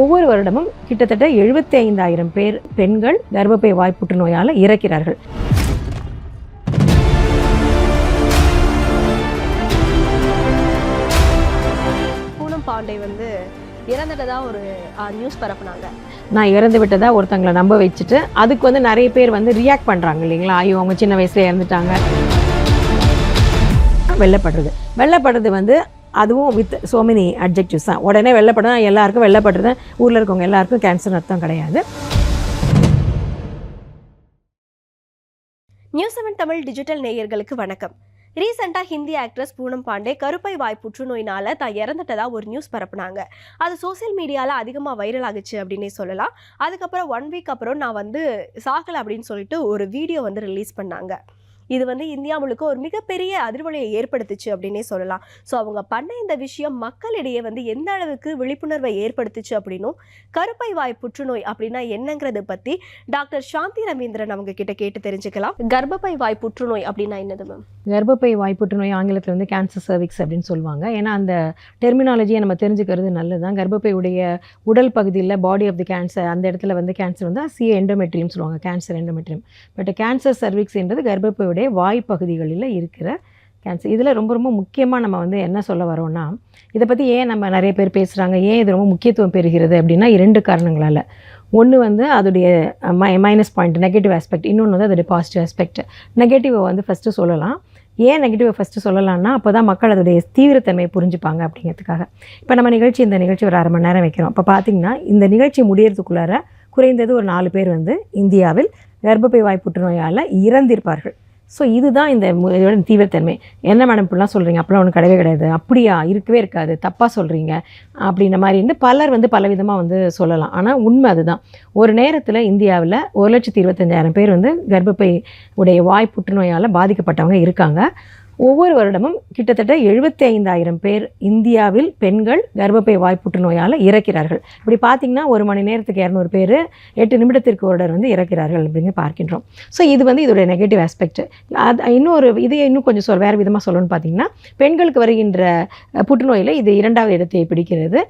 ஒவ்வொரு வருடமும் கிட்டத்தட்ட எழுபத்தி ஐந்தாயிரம் பேர் பெண்கள் கர்ப்பப்பை வாய் புற்றுநோயால் இறக்கிறார்கள். பூனம் பாண்டே வந்து இறந்துட்டதா ஒரு நியூஸ் பரப்புனாங்க. நான் இறந்து விட்டதா ஒருத்தங்களை நம்ப வச்சுட்டு அதுக்கு வந்து நிறைய பேர் வந்து ரியாக்ட் பண்ணுறாங்க இல்லைங்களா? ஐயோ அவங்க சின்ன வயசுல இறந்துட்டாங்க. வெள்ளப்படுறது. வெள்ளப்படுறது வந்து அதுவும் வித் so மெனி அப்ஜெக்டிவ்ஸ் தான். உடனே வெள்ளப்படம் எல்லாருக்கும் வெள்ளப்படுறேன் ஊரில் இருக்கவங்க எல்லாருக்கும் கேன்சர் அர்த்தம் கிடையாது. நியூஸ் செவன் தமிழ் டிஜிட்டல் நேயர்களுக்கு வணக்கம். ரீசெண்டாக ஹிந்தி ஆக்ட்ரஸ் பூனம் பாண்டே கருப்பை வாய் புற்றுநோயினால தான் இறந்துட்டதா ஒரு நியூஸ் பரப்புனாங்க. அது சோஷியல் மீடியாவில் அதிகமாக வைரல் ஆகுச்சு அப்படின்னே சொல்லலாம். அதுக்கப்புறம் ஒன் வீக் அப்புறம் நான் வந்து சாகலை அப்படின்னு சொல்லிட்டு ஒரு வீடியோ வந்து ரிலீஸ் பண்ணாங்க. இது வந்து இந்தியா முழுக்க ஒரு மிகப்பெரிய அதிர்வலையை ஏற்படுத்துச்சு அப்படின்னே சொல்லலாம். ஸோ அவங்க பண்ண இந்த விஷயம் மக்களிடையே வந்து எந்த அளவுக்கு விழிப்புணர்வை ஏற்படுத்துச்சு அப்படின்னும் கருப்பை வாய் புற்றுநோய் அப்படின்னா என்னங்கிறது பற்றி டாக்டர் சாந்தி ரவீந்திரன் அவங்க கிட்ட கேட்டு தெரிஞ்சுக்கலாம். கர்ப்பப்பை வாய் புற்றுநோய் அப்படின்னா என்னது மேம் கர்ப்பப்பை வாய் புற்றுநோய் ஆங்கிலத்தில் வந்து கேன்சர் சர்விக்ஸ் அப்படின்னு சொல்லுவாங்க. ஏன்னா அந்த டெர்மினாலஜியை நம்ம தெரிஞ்சுக்கிறது நல்லது தான் கர்ப்பப்பையுடைய உடல் பகுதியில் பாடி ஆஃப் தி கேன்சர் அந்த இடத்துல வந்து கேன்சர் வந்து சிஏ எண்டோமெட்ரியம் சொல்லுவாங்க. Cancer endometrium but cancer cervix என்றது கர்ப்பப்பையுடைய வாய் பகுதிகளில் இருக்கிற கேன்சர் இதில் ரொம்ப ரொம்ப முக்கியமாக நம்ம வந்து என்ன சொல்ல வரோம்னா இதை பற்றி ஏன் நம்ம நிறைய பேர் பேசுகிறாங்க ஏன் இது ரொம்ப முக்கியத்துவம் பெறுகிறது அப்படின்னா இரண்டு காரணங்களால். ஒன்று வந்து அதோடைய மை மைனஸ் பாயிண்ட் நெகட்டிவ் ஆஸ்பெக்ட் இன்னொன்று வந்து அதோடைய பாசிட்டிவ் ஆஸ்பெக்ட் நெகட்டிவை வந்து ஃபஸ்ட்டு சொல்லலாம். ஏன் நெகட்டிவை ஃபஸ்ட்டு சொல்லலாம்னா அப்போ தான் மக்கள் அதோடைய தீவிரத்தன்மையை புரிஞ்சுப்பாங்க அப்படிங்கிறதுக்காக. இப்போ நம்ம நிகழ்ச்சி இந்த நிகழ்ச்சி ஒரு அரை மணி நேரம் வைக்கிறோம். இப்போ பார்த்தீங்கன்னா இந்த நிகழ்ச்சி முடியறதுக்குள்ளார குறைந்தது ஒரு நாலு பேர் வந்து இந்தியாவில் கர்ப்பப்பை வாய் புற்றுநோயால் இறந்திருப்பார்கள். ஸோ இதுதான் இந்த இதோட தீவிரத்தன்மை. என்ன மேடம் இப்படிலாம் சொல்கிறீங்க அப்படிலாம் ஒன்றும் கிடையவே கிடையாது. அப்படியா? இருக்கவே இருக்காது. தப்பாக சொல்கிறீங்க அப்படின்ற மாதிரி வந்து பலர் வந்து பலவிதமாக வந்து சொல்லலாம். ஆனால் உண்மை அதுதான். ஒரு நேரத்தில் இந்தியாவில் ஒரு லட்சத்தி இருபத்தஞ்சாயிரம் பேர் வந்து கர்ப்பப்பை உடைய வாய் புற்றுநோயால் பாதிக்கப்பட்டவங்க இருக்காங்க. ஒவ்வொரு வருடமும் கிட்டத்தட்ட எழுபத்தி ஐந்தாயிரம் பேர் இந்தியாவில் பெண்கள் கர்ப்பப்பை வாய் புற்றுநோயால் இறக்கிறார்கள். இப்படி பார்த்தீங்கன்னா ஒரு மணி நேரத்துக்கு இரநூறு பேர் எட்டு நிமிடத்திற்கு ஒருடர் வந்து இறக்கிறார்கள் அப்படின்னு பார்க்கின்றோம். ஸோ இது வந்து இதோடைய நெகட்டிவ் ஆஸ்பெக்ட் அது இன்னொரு இதை இன்னும் கொஞ்சம் சொல் வேறு விதமாக சொல்லணும்னு பார்த்தீங்கன்னா பெண்களுக்கு வருகின்ற புற்றுநோயில் இது இரண்டாவது இடத்தை பிடிக்கிறது.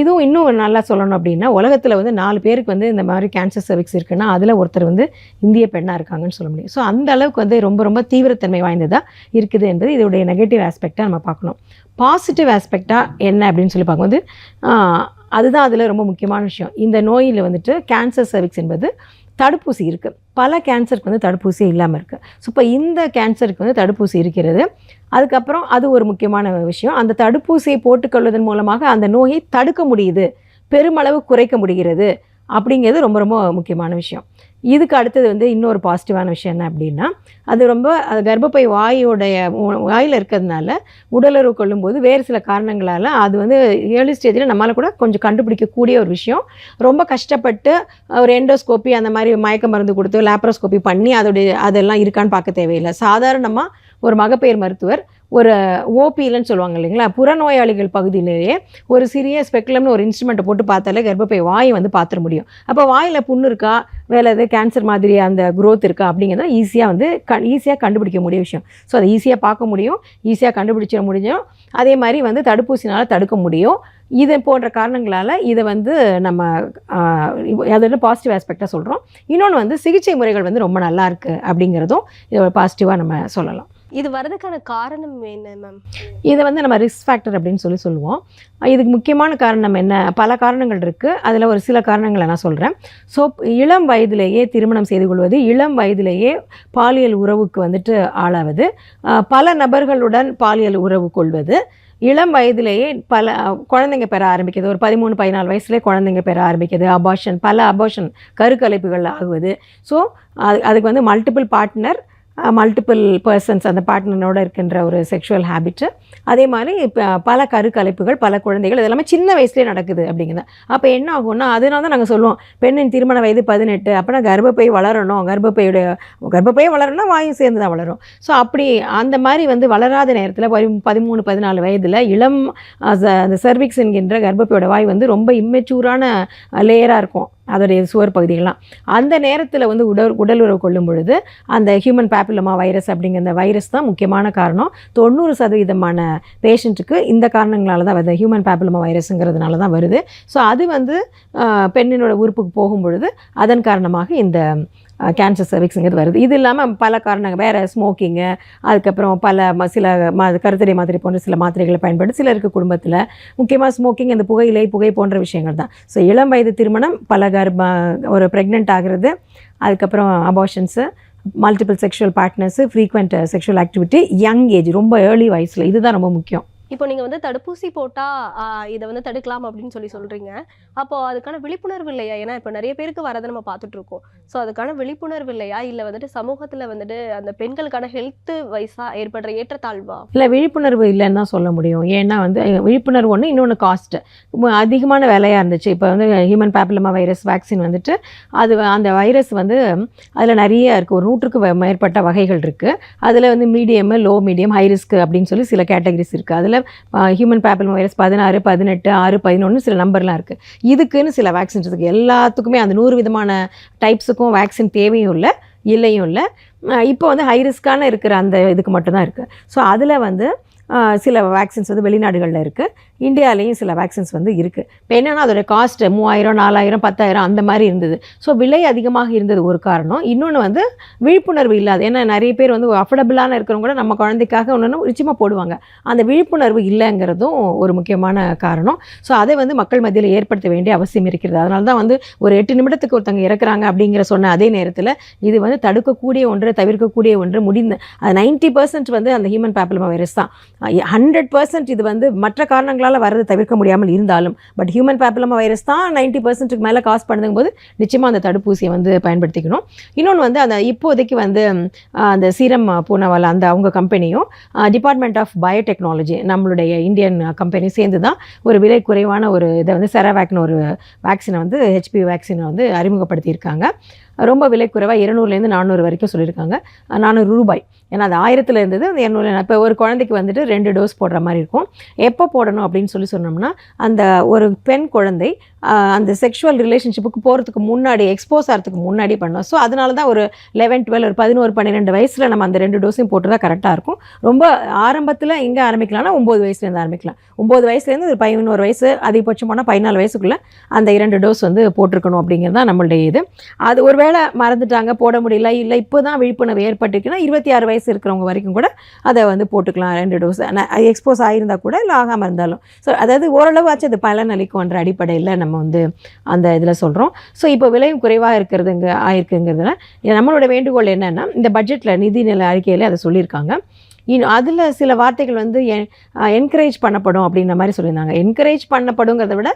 இதுவும் இன்னும் நல்லா சொல்லணும் அப்படின்னா உலகத்தில் வந்து நாலு பேருக்கு வந்து இந்த மாதிரி கேன்சர் சர்விக்ஸ் இருக்குன்னா அதில் ஒருத்தர் வந்து இந்திய பெண்ணாக இருக்காங்கன்னு சொல்ல முடியும். ஸோ அந்த அளவுக்கு வந்து ரொம்ப ரொம்ப தீவிரத்தன்மை வாய்ந்ததாக இருக்குது என்பது இதோடைய நெகட்டிவ் ஆஸ்பெக்டாக நம்ம பார்க்கணும். பாசிட்டிவ் ஆஸ்பெக்டாக என்ன அப்படின்னு சொல்லி பார்க்கும்போது அதுதான் அதில் ரொம்ப முக்கியமான விஷயம். இந்த நோயில் வந்துட்டு கேன்சர் சர்விக்ஸ் என்பது தடுப்பூசி இருக்குது பல கேன்சருக்கு வந்து தடுப்பூசி இல்லாமல் இருக்குது ஸோ இப்போ இந்த கேன்சருக்கு வந்து தடுப்பூசி இருக்கிறது. அதுக்கப்புறம் அது ஒரு முக்கியமான விஷயம். அந்த தடுப்பூசியை போட்டுக்கொள்வதன் மூலமாக அந்த நோயை தடுக்க முடியுது. பெருமளவு குறைக்க முடிகிறது. அப்படிங்கிறது ரொம்ப ரொம்ப முக்கியமான விஷயம். இதுக்கு அடுத்தது வந்து இன்னொரு பாசிட்டிவான விஷயம் என்ன அப்படின்னா அது ரொம்ப அது கர்ப்பப்பை வாயோடைய வாயில் இருக்கிறதுனால உடலுறவு கொள்ளும்போது வேறு சில காரணங்களால் அது வந்து ஏர்லி ஸ்டேஜில் நம்மளால் கூட கொஞ்சம் கண்டுபிடிக்கக்கூடிய ஒரு விஷயம். ரொம்ப கஷ்டப்பட்டு ஒரு எண்டோஸ்கோப்பி அந்த மாதிரி மயக்க மருந்து கொடுத்து லேப்ரோஸ்கோப்பி பண்ணி அதோடைய அதெல்லாம் இருக்கான்னு பார்க்க தேவையில்லை. சாதாரணமாக ஒரு மகப்பேறு மருத்துவர் ஒரு ஓபிலன்னு சொல்லுவாங்க இல்லைங்களா? புறநோயாளிகள் பகுதியிலேயே ஒரு சிறிய ஸ்பெக்குலம்னு ஒரு இன்ஸ்ட்ருமெண்ட்டை போட்டு பார்த்தாலே கர்ப்பப்பை வாயை வந்து பார்த்துட முடியும். அப்போ வாயில் புண்ணு இருக்கா? வேறு எதாவது கேன்சர் மாதிரி அந்த க்ரோத் இருக்கா? அப்படிங்கிறத ஈஸியாக வந்து க ஈஸியாக கண்டுபிடிக்க முடிய விஷயம். ஸோ அதை ஈஸியாக பார்க்க முடியும். ஈஸியாக கண்டுபிடிச்சிட முடியும். அதே மாதிரி வந்து தடுப்பூசினால் தடுக்க முடியும். இது போன்ற காரணங்களால் இதை வந்து நம்ம அது அதோட பாசிட்டிவ் ஆஸ்பெக்டாக சொல்கிறோம் இன்னொன்று வந்து சிகிச்சை முறைகள் வந்து ரொம்ப நல்லா இருக்குது அப்படிங்கிறதும் இதை பாசிட்டிவாக நம்ம சொல்லலாம். இது வரதுக்கான காரணம் என்ன மேம் இதை வந்து நம்ம ரிஸ்க் ஃபேக்டர் அப்படின்னு சொல்லி சொல்லுவோம். இதுக்கு முக்கியமான காரணம் என்ன? பல காரணங்கள் இருக்குது அதில் ஒரு சில காரணங்களை நான் சொல்கிறேன் ஸோ இளம் வயதிலேயே திருமணம் செய்து கொள்வது இளம் வயதிலேயே பாலியல் உறவுக்கு வந்துட்டு ஆளாவது பல நபர்களுடன் பாலியல் உறவு கொள்வது இளம் வயதிலேயே பல குழந்தைங்க பெற ஆரம்பிக்கிறது ஒரு பதிமூணு பதினாலு வயசுலேயே குழந்தைங்க பெற ஆரம்பிக்கிறது அபார்ஷன் பல அபார்ஷன் கருக்கலைப்புகள் ஆகுவது. ஸோ அது அதுக்கு வந்து மல்டிபிள் பார்ட்னர் மல்டிபிள் பர்சன்ஸ் அந்த பார்ட்னரோட இருக்கின்ற ஒரு செக்ஷுவல் ஹேபிட்டு அதே மாதிரி இப்போ பல கருக்கலைப்புகள் பல குழந்தைகள் இதெல்லாமே சின்ன வயசுலேயே நடக்குது அப்படிங்கிறது அப்போ என்ன ஆகும்னா அதனால தான் நாங்கள் சொல்லுவோம் பெண்ணின் திருமண வயது பதினெட்டு அப்படின்னா கர்ப்பப்பை வளரணும் கர்ப்பப்பையுடைய கர்ப்பப்பையே வளரணும்னா வாயும் சேர்ந்து தான் வளரும். ஸோ அப்படி அந்த மாதிரி வந்து வளராத நேரத்தில் பதிமூணு பதினாலு வயதில் இளம் அந்த சர்விக்ஸ் என்கின்ற கர்ப்பப்பையோட வாய் வந்து ரொம்ப இம்மெச்சூரான லேயராக இருக்கும். அதோடைய சுவர் பகுதிகள்லாம். அந்த நேரத்தில் வந்து உடல் உடல் உறவு கொள்ளும் பொழுது அந்த ஹியூமன் பேப்பிலமா வைரஸ் அப்படிங்கிற அந்த வைரஸ் தான் முக்கியமான காரணம். தொண்ணூறு சதவீதமான பேஷண்ட்டுக்கு இந்த காரணங்களால் தான் வருது. ஹியூமன் பேப்பிலமா வைரஸுங்கிறதுனால தான் வருது. ஸோ அது வந்து பெண்ணினோட உறுப்புக்கு போகும் பொழுது அதன் காரணமாக இந்த கேன்சர் சர்விக்ஸுங்கிறது வருது. இது இல்லாமல் பல காரணங்கள் வேறு ஸ்மோக்கிங்கு அதுக்கப்புறம் பல ம சில ம கருத்தடை மாத்திரை போன்ற சில மாத்திரைகளை பயன்படுத்தி சிலருக்கு குடும்பத்தில். முக்கியமாக ஸ்மோக்கிங் இந்த புகையிலை புகை போன்ற விஷயங்கள் தான். ஸோ இளம் வயது திருமணம் பல கர்ப்ப ஒரு ப்ரெக்னென்ட் ஆகிறது அதுக்கப்புறம் abortions multiple sexual partners frequent sexual activity young age ரொம்ப ஏர்லி வயசில். இதுதான் ரொம்ப முக்கியம். இப்போ நீங்கள் வந்து தடுப்பூசி போட்டால் இதை வந்து தடுக்கலாம் அப்படின்னு சொல்லி சொல்கிறீங்க அப்போது அதுக்கான விழிப்புணர்வு இல்லையா? ஏன்னா இப்போ நிறைய பேருக்கு வரதை நம்ம பார்த்துட்ருக்கோம் ஸோ அதுக்கான விழிப்புணர்வு இல்லையா? இல்லை வந்துட்டு சமூகத்தில் வந்துட்டு அந்த பெண்களுக்கான ஹெல்த்து வைஸாக ஏற்படுற ஏற்றத்தாழ்வா? இல்லை விழிப்புணர்வு இல்லைன்னு தான் சொல்ல முடியும். ஏன்னா வந்து விழிப்புணர்வு ஒன்று இன்னொன்று காஸ்ட்டு அதிகமான வேலையாக இருந்துச்சு. இப்போ வந்து ஹியூமன் பேப்பிலமா வைரஸ் வேக்சின் வந்துட்டு அது அந்த வைரஸ் வந்து அதில் நிறைய இருக்குது ஒரு நூற்றுக்கு வ- மேற்பட்ட வகைகள் இருக்குது அதில் வந்து medium low medium high risk அப்படின்னு சொல்லி சில கேட்டகரிஸ் இருக்குது அதில் ஹியூமன் பேப்பிள் வைரஸ் பதினாறு பதினெட்டு ஆறு பதினொன்று சில நம்பர்லாம் இருக்குது இதுக்குன்னு சில வேக்சின்ஸ் இருக்குது எல்லாத்துக்குமே அந்த நூறு விதமான டைப்ஸுக்கும் வேக்சின் தேவையும் இல்லை இல்லையும் இல்லை. இப்போ வந்து ஹை ரிஸ்க்கான இருக்கிற அந்த இதுக்கு மட்டும்தான் இருக்குது ஸோ அதில் வந்து சில வேக்சின்ஸ் வந்து வெளிநாடுகளில் இருக்குது இந்தியாலேயும் சில வேக்சின்ஸ் வந்து இருக்குது இப்போ என்னென்னா அதோட காஸ்ட் மூவாயிரம் நாலாயிரம் பத்தாயிரம் அந்த மாதிரி இருந்தது. ஸோ விலை அதிகமாக இருந்தது ஒரு காரணம். இன்னொன்று வந்து விழிப்புணர்வு இல்லாது ஏன்னா நிறைய பேர் வந்து அஃபோர்டபுளான இருக்கிறவங்க கூட நம்ம குழந்தைக்காக ஒன்று நிச்சயமாக போடுவாங்க. அந்த விழிப்புணர்வு இல்லைங்கிறதும் ஒரு முக்கியமான காரணம். ஸோ அதை வந்து மக்கள் மத்தியில் ஏற்படுத்த வேண்டிய அவசியம் இருக்கிறது. அதனால தான் வந்து ஒரு எட்டு நிமிடத்துக்கு ஒருத்தங்க இறக்குறாங்க அப்படிங்கிற சொன்ன அதே நேரத்தில் இது வந்து தடுக்கக்கூடிய ஒன்று தவிர்க்கக்கூடிய ஒன்று முடிந்த அது நைன்ட்டி பர்சன்ட் வந்து அந்த ஹியூமன் பேப்பிலமா வைரஸ் தான் ஹண்ட்ரட் பர்சன்ட் இது வந்து மற்ற காரணங்களால் வரது தவிர்க்க முடியாமல் இருந்தாலும் பட் ஹியூமன் பேப்பிலமா வைரஸ் தான் நைன்ட்டி பர்சன்ட்டுக்கு மேலே காசு பண்ணுதுங்கும் போது நிச்சயமாக அந்த தடுப்பூசியை வந்து பயன்படுத்திக்கணும். இன்னொன்று வந்து அந்த இப்போதைக்கு வந்து அந்த சீரம் பூனாவால் அந்த அவங்க கம்பெனியும் டிபார்ட்மெண்ட் ஆஃப் பயோடெக்னாலஜி நம்மளுடைய இந்தியன் கம்பெனி சேர்ந்து தான் ஒரு விலை குறைவான ஒரு இதை வந்து செராவேக்னு ஒரு வேக்சினை வந்து ஹெச்பி வேக்சினை வந்து அறிமுகப்படுத்தியிருக்காங்க. ரொம்ப விலை குறைவாக இருநூறுலேருந்து நானூறு வரைக்கும் சொல்லியிருக்காங்க. நானூறு ரூபாய். ஏன்னா அது ஆயிரத்தில் இருந்தது. அந்த இரநூறு இப்போ ஒரு குழந்தைக்கு வந்துட்டு ரெண்டு டோஸ் போடுற மாதிரி இருக்கும். எப்போ போடணும் அப்படின்னு சொல்லி சொன்னோம்னா அந்த ஒரு பெண் குழந்தை அந்த செக்ஷுவல் ரிலேஷன்ஷிப்புக்கு போகிறதுக்கு முன்னாடி எக்ஸ்போஸ் ஆகிறதுக்கு முன்னாடி பண்ணோம். ஸோ அதனால தான் ஒரு லெவன் டுவெல் ஒரு பதினோரு பன்னிரெண்டு வயசில் நம்ம அந்த ரெண்டு டோஸையும் போட்டு கரெக்டாக இருக்கும். ரொம்ப ஆரம்பத்தில் எங்கே ஆரம்பிக்கலாம்னா ஒம்பது வயசுலேருந்து ஆரம்பிக்கலாம். ஒம்பது வயசுலேருந்து ஒரு பதினோரு வயசு அதிகபட்சம் போனால் பதினாலு வயசுக்குள்ளே அந்த இரண்டு டோஸ் வந்து போட்டிருக்கணும் அப்படிங்கிறது தான் நம்மளுடைய இது. அது ஒருவேளை மறந்துட்டாங்க போட முடியல இல்லை இப்போ தான் விழிப்புணர்வு ஏற்பட்டுருக்குன்னா இருபத்தி ஆறு வயசு இருக்கிறவங்க வரைக்கும் கூட அதை வந்து போட்டுக்கலாம் ரெண்டு டோஸ் எக்ஸ்போஸ் ஆகியிருந்தால் கூட இல்லை ஆகாமல் இருந்தாலும். ஸோ அதாவது ஓரளவாச்சும் அது பலன் அளிக்கும்ன்ற அடிப்படையில் நம்ம வந்து அந்த இதில் சொல்கிறோம் ஸோ இப்போ விலையும் குறைவாக இருக்கிறதுங்க ஆயிருக்குங்கிறதுல நம்மளோட வேண்டுகோள் என்னென்னா இந்த பட்ஜெட்டில் நிதிநிலை அறிக்கையில் அதை சொல்லியிருக்காங்க. இன்னும் அதில் சில வார்த்தைகள் வந்து என்கரேஜ் பண்ணப்படும் அப்படின்ற மாதிரி சொல்லியிருந்தாங்க. என்கரேஜ் பண்ணப்படுங்கிறத விட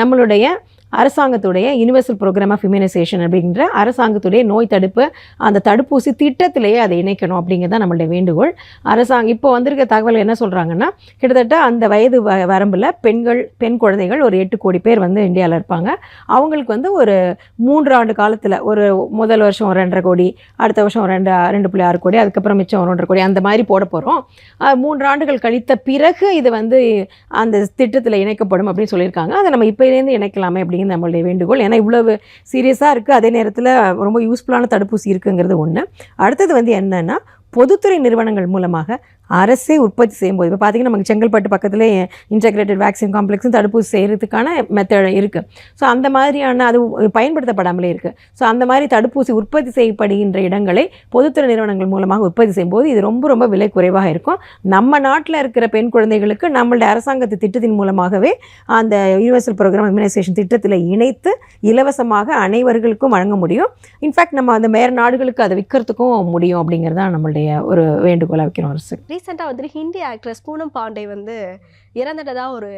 நம்மளுடைய அரசாங்கத்துடைய யுனிவர்சல் ப்ரோக்ராம் ஆஃப் இம்யூனைசேஷன் அப்படின்ற அரசாங்கத்துடைய நோய் தடுப்பு அந்த தடுப்பூசி திட்டத்திலேயே அதை இணைக்கணும் அப்படிங்கிறது தான் நம்மளுடைய வேண்டுகோள். அரசாங்கம் இப்போ வந்திருக்க தகவல் என்ன சொல்கிறாங்கன்னா கிட்டத்தட்ட அந்த வயது வ வரம்பில் பெண்கள் பெண் குழந்தைகள் ஒரு எட்டு கோடி பேர் வந்து இந்தியாவில் இருப்பாங்க. அவங்களுக்கு வந்து ஒரு மூன்று ஆண்டு காலத்தில் ஒரு முதல் வருஷம் ஒரு ரெண்டரை கோடி அடுத்த வருஷம் ரெண்டு ரெண்டு புள்ளி ஆறு கோடி அதுக்கப்புறம் மிச்சம் ஒரு ஒன்றரை கோடி அந்த மாதிரி போட போகிறோம் மூன்று ஆண்டுகள் கழித்த பிறகு இது வந்து அந்த திட்டத்தில் இணைக்கப்படும் அப்படின்னு சொல்லியிருக்காங்க. அதை நம்ம இப்போலேருந்து இணைக்கலாமே அப்படிங்கிறது நம்மளுடைய வேண்டுகோள். ஏன்னா இவ்வளவு சீரியஸாக இருக்குது அதே நேரத்தில் ரொம்ப யூஸ்ஃபுல்லான தடுப்பூசி இருக்குங்கிறது ஒன்று அடுத்தது வந்து என்னென்னா பொதுத்துறை நிறுவனங்கள் மூலமாக அரசே உற்பத்தி செய்யும்போது இப்போ பார்த்தீங்கன்னா நமக்கு செங்கல்பட்டு பக்கத்துலேயே இன்டெகிரேட்டட் வேக்சின் காம்ப்ளெக்ஸும் தடுப்பூசி செய்கிறதுக்கான மெத்தட் இருக்குது ஸோ அந்த மாதிரியான அது பயன்படுத்தப்படாமலே இருக்குது ஸோ அந்த மாதிரி தடுப்பூசி உற்பத்தி செய்யப்படுகின்ற இடங்களை பொதுத்துறை நிறுவனங்கள் மூலமாக உற்பத்தி செய்யும்போது இது ரொம்ப ரொம்ப விலை குறைவாக இருக்கும். நம்ம நாட்டில் இருக்கிற பெண் குழந்தைகளுக்கு நம்மளுடைய அரசாங்கத்து திட்டத்தின் மூலமாகவே அந்த யூனிவர்சல் ப்ரோக்ராம் இம்யூனைசேஷன் திட்டத்தில் இணைத்து இலவசமாக அனைவர்களுக்கும் வழங்க முடியும். இன்ஃபேக்ட் நம்ம அந்த வேறு நாடுகளுக்கு அதை விற்கிறதுக்கும் முடியும் அப்படிங்கிறது தான் நம்மளுடைய ஒரு வேண்டுகோளாக வைக்கிறோம் அரசு. ரீசெண்டாக வந்துட்டு ஹிந்தி ஆக்ட்ரஸ் பூனம் பாண்டே வந்து இறந்துட்டதாக ஒரு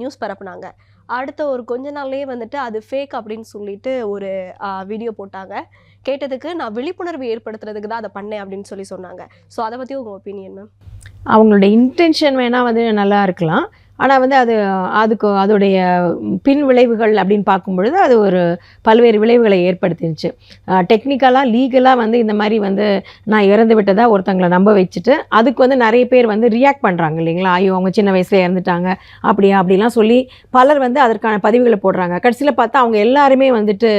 நியூஸ் பரப்புனாங்க. அடுத்த ஒரு கொஞ்ச நாள்லயே வந்துட்டு அது ஃபேக் அப்படின்னு சொல்லிட்டு ஒரு வீடியோ போட்டாங்க. கேட்டதுக்கு நான் விழிப்புணர்வு ஏற்படுத்துறதுக்கு தான் அதை பண்ணேன் அப்படின்னு சொல்லி சொன்னாங்க. ஸோ அதை பற்றி உங்கள் ஒப்பீனியன் மேம் அவங்களோட இன்டென்ஷன் வேணால் வந்து நல்லா இருக்கலாம். ஆனால் வந்து அது அதுக்கு அதோடைய பின் விளைவுகள் அப்படின்னு பார்க்கும் பொழுது அது ஒரு பல்வேறு விளைவுகளை ஏற்படுத்திருச்சு. டெக்னிக்கலாக லீகலாக வந்து இந்த மாதிரி வந்து நான் இறந்து விட்டதா ஒருத்தங்களை நம்ப வச்சுட்டு அதுக்கு வந்து நிறைய பேர் வந்து ரியாக்ட் பண்ணுறாங்க இல்லைங்களா? ஐயோ அவங்க சின்ன வயசில் இறந்துட்டாங்க அப்படியா அப்படிலாம் சொல்லி பலர் வந்து அதற்கான பதிவுகளை போடுறாங்க. கடைசியில் பார்த்தா அவங்க எல்லாருமே வந்துட்டு